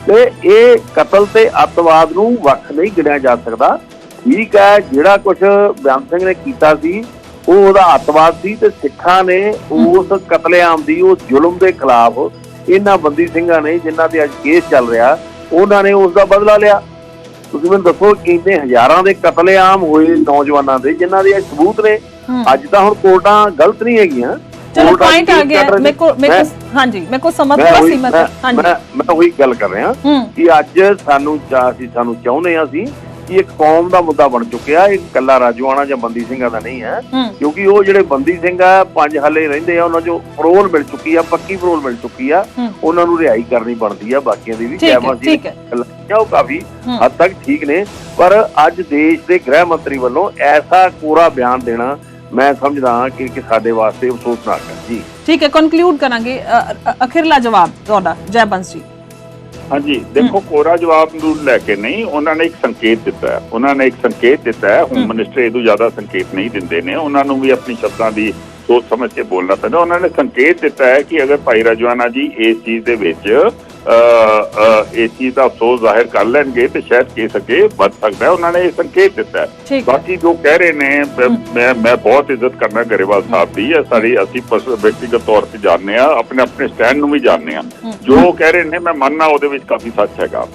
ਤੇ ਇਹ ਕਤਲ ਤੇ ਅੱਤਵਾਦ ਨੂੰ ਵੱਖ ਨਹੀਂ ਗਿਣਿਆ ਜਾ ਸਕਦਾ। ਠੀਕ ਹੈ ਜਿਹੜਾ ਕੁਝ ਬਿਆਨ ਸਿੰਘ ਨੇ ਕੀਤਾ ਸੀ ਉਹ ਉਹਦਾ ਅੱਤਵਾਦ ਸੀ ਤੇ ਸਿੱਖਾਂ ਨੇ ਉਸ ਕਤਲੇਆਮ ਦੀ ਉਸ ਜ਼ੁਲਮ ਦੇ ਖਿਲਾਫ ਇਹਨਾਂ ਬੰਦੀ ਸਿੰਘਾਂ ਨੇ ਜਿਨ੍ਹਾਂ ਦੇ ਅੱਜ ਕੇਸ ਚੱਲ ਰਿਹਾ ਉਹਨਾਂ ਨੇ ਉਸ ਦਾ ਬਦਲਾ ਲਿਆ। ਤੁਸੀਂ ਮੈਨੂੰ ਦੱਸੋ ਕਿੰਨੇ ਹਜ਼ਾਰਾਂ ਦੇ ਕਤਲੇਆਮ ਹੋਏ ਨੌਜਵਾਨਾਂ ਦੇ ਜਿਨ੍ਹਾਂ ਦੇ ਇਹ ਸਬੂਤ ਨੇ। ਅੱਜ ਤਾਂ ਹੁਣ ਕੋਰਟਾਂ ਗਲਤ ਨਹੀਂ ਹੈਗੀਆਂ। ਚਲੋ ਪੁਆਇੰਟ ਆ ਗਿਆ। ਮੇਰੇ ਕੋ ਮੇਰੇ ਕੋ ਹਾਂਜੀ ਮੇਰੇ ਕੋ ਸਮਝ ਥੋੜਾ ਸੀਮਤ। ਹਾਂਜੀ। ਮੈਂ ਉਹੀ ਗੱਲ ਕਰ ਰਿਹਾ ਕਿ ਅੱਜ ਸਾਨੂੰ ਅਸੀਂ ਸਾਨੂੰ ਚਾਹੁੰਦੇ ਹਾਂ ਅਸੀਂ ਕਿ ਇੱਕ ਕੌਮ ਦਾ ਮੁੱਦਾ ਬਣ ਚੁੱਕਿਆ। ਇਹ ਕੱਲਾ ਰਾਜਵਾਨਾ ਜਾਂ ਬੰਦੀ ਸਿੰਘਾਂ ਦਾ ਨਹੀਂ ਹੈ। ਕਿਉਂਕਿ ਉਹ ਜਿਹੜੇ ਬੰਦੀ ਸਿੰਘ ਆ ਪੰਜ ਹੱਲੇ ਰਹਿੰਦੇ ਆ ਉਹਨਾਂ ਚੋਂ ਪਰੋਲ ਮਿਲ ਚੁੱਕੀ ਆ ਪੱਕੀ ਪਰੋਲ ਮਿਲ ਚੁੱਕੀ ਆ। ਉਹਨਾਂ ਨੂੰ ਰਿਹਾਈ ਕਰਨੀ ਬਣਦੀ ਆ ਬਾਕੀਆਂ ਦੀ ਵੀ। ਜੀ ਹੈ। ਨੇ ਉਹ ਕਾਫੀ। ਹੱਦ ਤੱਕ ਠੀਕ ਨੇ। ਪਰ ਅੱਜ ਦੇਸ਼ ਦੇ ਗ੍ਰਹਿ ਮੰਤਰੀ ਵੱਲੋਂ ਐਸਾ ਕੋਰਾ ਬਿਆਨ ਦੇਣਾ ਮੈਂ ਸਮਝਦਾ ਹਾਂ ਕਿ ਕਿ ਸਾਡੇ ਵਾਸਤੇ ਅਫਸੋਸਨਾਕ ਹੈ। ਜੀ। ਠੀਕ ਹੈ ਕਨਕਲੂਡ ਕਰਾਂਗੇ। ਅਖੀਰਲਾ ਜਵਾਬ ਤੁਹਾਡਾ ਜੈ ਬੰਸ ਜੀ ਹਾਂਜੀ ਦੇਖੋ ਕੋਰਾ ਜਵਾਬ ਨੂੰ ਲੈ ਕੇ ਨਹੀਂ ਉਹਨਾਂ ਨੇ ਇੱਕ ਸੰਕੇਤ ਦਿੱਤਾ ਹੈ। ਉਹਨਾਂ ਨੇ ਇੱਕ ਸੰਕੇਤ ਦਿੱਤਾ ਹੈ ਹੋਮ ਮਿਨਿਸਟਰ ਇਹ ਤੋਂ ਜ਼ਿਆਦਾ ਸੰਕੇਤ ਨਹੀਂ ਦਿੰਦੇ ਨੇ। ਉਹਨਾਂ ਨੂੰ ਵੀ ਆਪਣੀ ਸ਼ਬਦਾਂ ਦੀ ਸੋਚ ਸਮਝ ਕੇ ਬੋਲਣਾ ਪੈਂਦਾ। ਉਹਨਾਂ ਨੇ ਸੰਕੇਤ ਦਿੱਤਾ ਹੈ ਕਿ ਅਗਰ ਭਾਈ ਰਜਵਾਨਾ ਜੀ ਇਸ ਚੀਜ਼ ਦੇ ਵਿੱਚ ਅ, ਅ, ਇਸ ਚੀਜ਼ ਦਾ ਅਫਸੋਸ ਜ਼ਾਹਿਰ ਕਰ ਲੈਣਗੇ ਤੇ ਸ਼ਾਇਦ ਕੇਸ ਅੱਗੇ ਵੱਧ ਸਕਦਾ ਹੈ। ਉਹਨਾਂ ਨੇ ਇਹ ਸੰਕੇਤ ਦਿੱਤਾ ਹੈ। ਹੈ। ਬਾਕੀ ਜੋ ਕਹਿ ਰਹੇ ਨੇ ਮੈਂ ਮੈਂ ਬਹੁਤ ਇੱਜ਼ਤ ਕਰਨਾ ਗਰੇਵਾਲ ਸਾਹਿਬ ਦੀ। ਇਹ ਸਾਡੀ ਅਸੀਂ ਵਿਅਕਤੀਗਤ ਤੌਰ ਤੇ ਜਾਣਦੇ ਆ ਆਪਣੇ ਆਪਣੇ ਸਟੈਂਡ ਨੂੰ ਵੀ ਜਾਣਦੇ ਆ ਜੋ ਕਹਿ ਰਹੇ ਨੇ ਮੈਂ ਮੰਨਣਾ ਉਹਦੇ ਵਿੱਚ ਕਾਫੀ ਸੱਚ ਹੈਗਾ।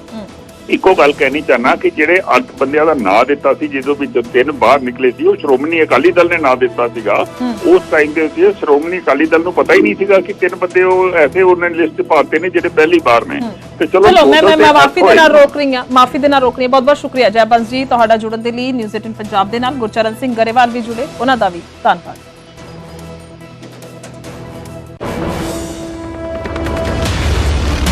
ਇੱਕੋ ਗੱਲ ਕਹਿਣੀ ਚਾਹਨਾ ਕਿ ਜਿਹੜੇ ਅੱਠ ਬੰਦਿਆਂ ਦਾ ਨਾਂ ਦਿੱਤਾ ਸੀ ਜਦੋਂ ਵੀ ਜਦ ਤਿੰਨ ਬਾਹਰ ਨਿਕਲੇ ਸੀ ਉਹ ਸ਼੍ਰੋਮਣੀ ਅਕਾਲੀ ਦਲ ਨੇ ਨਾਂ ਦਿੱਤਾ ਸੀਗਾ। ਉਸ ਟਾਈਮ ਦੇ ਉੱਤੇ ਸ਼੍ਰੋਮਣੀ ਅਕਾਲੀ ਦਲ ਨੂੰ ਪਤਾ ਹੀ ਨਹੀਂ ਸੀਗਾ ਕਿ ਤਿੰਨ ਬੰਦੇ ਉਹ ਐਸੇ ਉਹਨਾਂ ਨੇ ਲਿਸਟ ਪਾਤੇ ਨੇ ਜਿਹੜੇ ਪਹਿਲੀ ਵਾਰ ਨੇ। ਤੇ ਚਲੋ ਮੈਂ ਮੈਂ ਮੈਂ ਮਾਫੀ ਦੇ ਨਾਲ। ਰੋਕ ਰਹੀ ਹਾਂ। ਮਾਫੀ ਦੇ ਨਾਲ ਰੋਕ ਰਹੀ ਹਾਂ। ਬਹੁਤ ਬਹੁਤ ਸ਼ੁਕਰੀਆ ਜੈ ਬੰਸ ਜੀ ਤੁਹਾਡਾ ਜੁੜਨ ਦੇ ਲਈ ਨਿਊਜ਼ 18 ਪੰਜਾਬ ਦੇ ਨਾਲ। ਗੁਰਚਰਨ ਸਿੰਘ ਗਰੇਵਾਲ ਵੀ ਜੁੜੇ ਉਹਨਾਂ ਦਾ ਵੀ ਧੰਨਵਾਦ।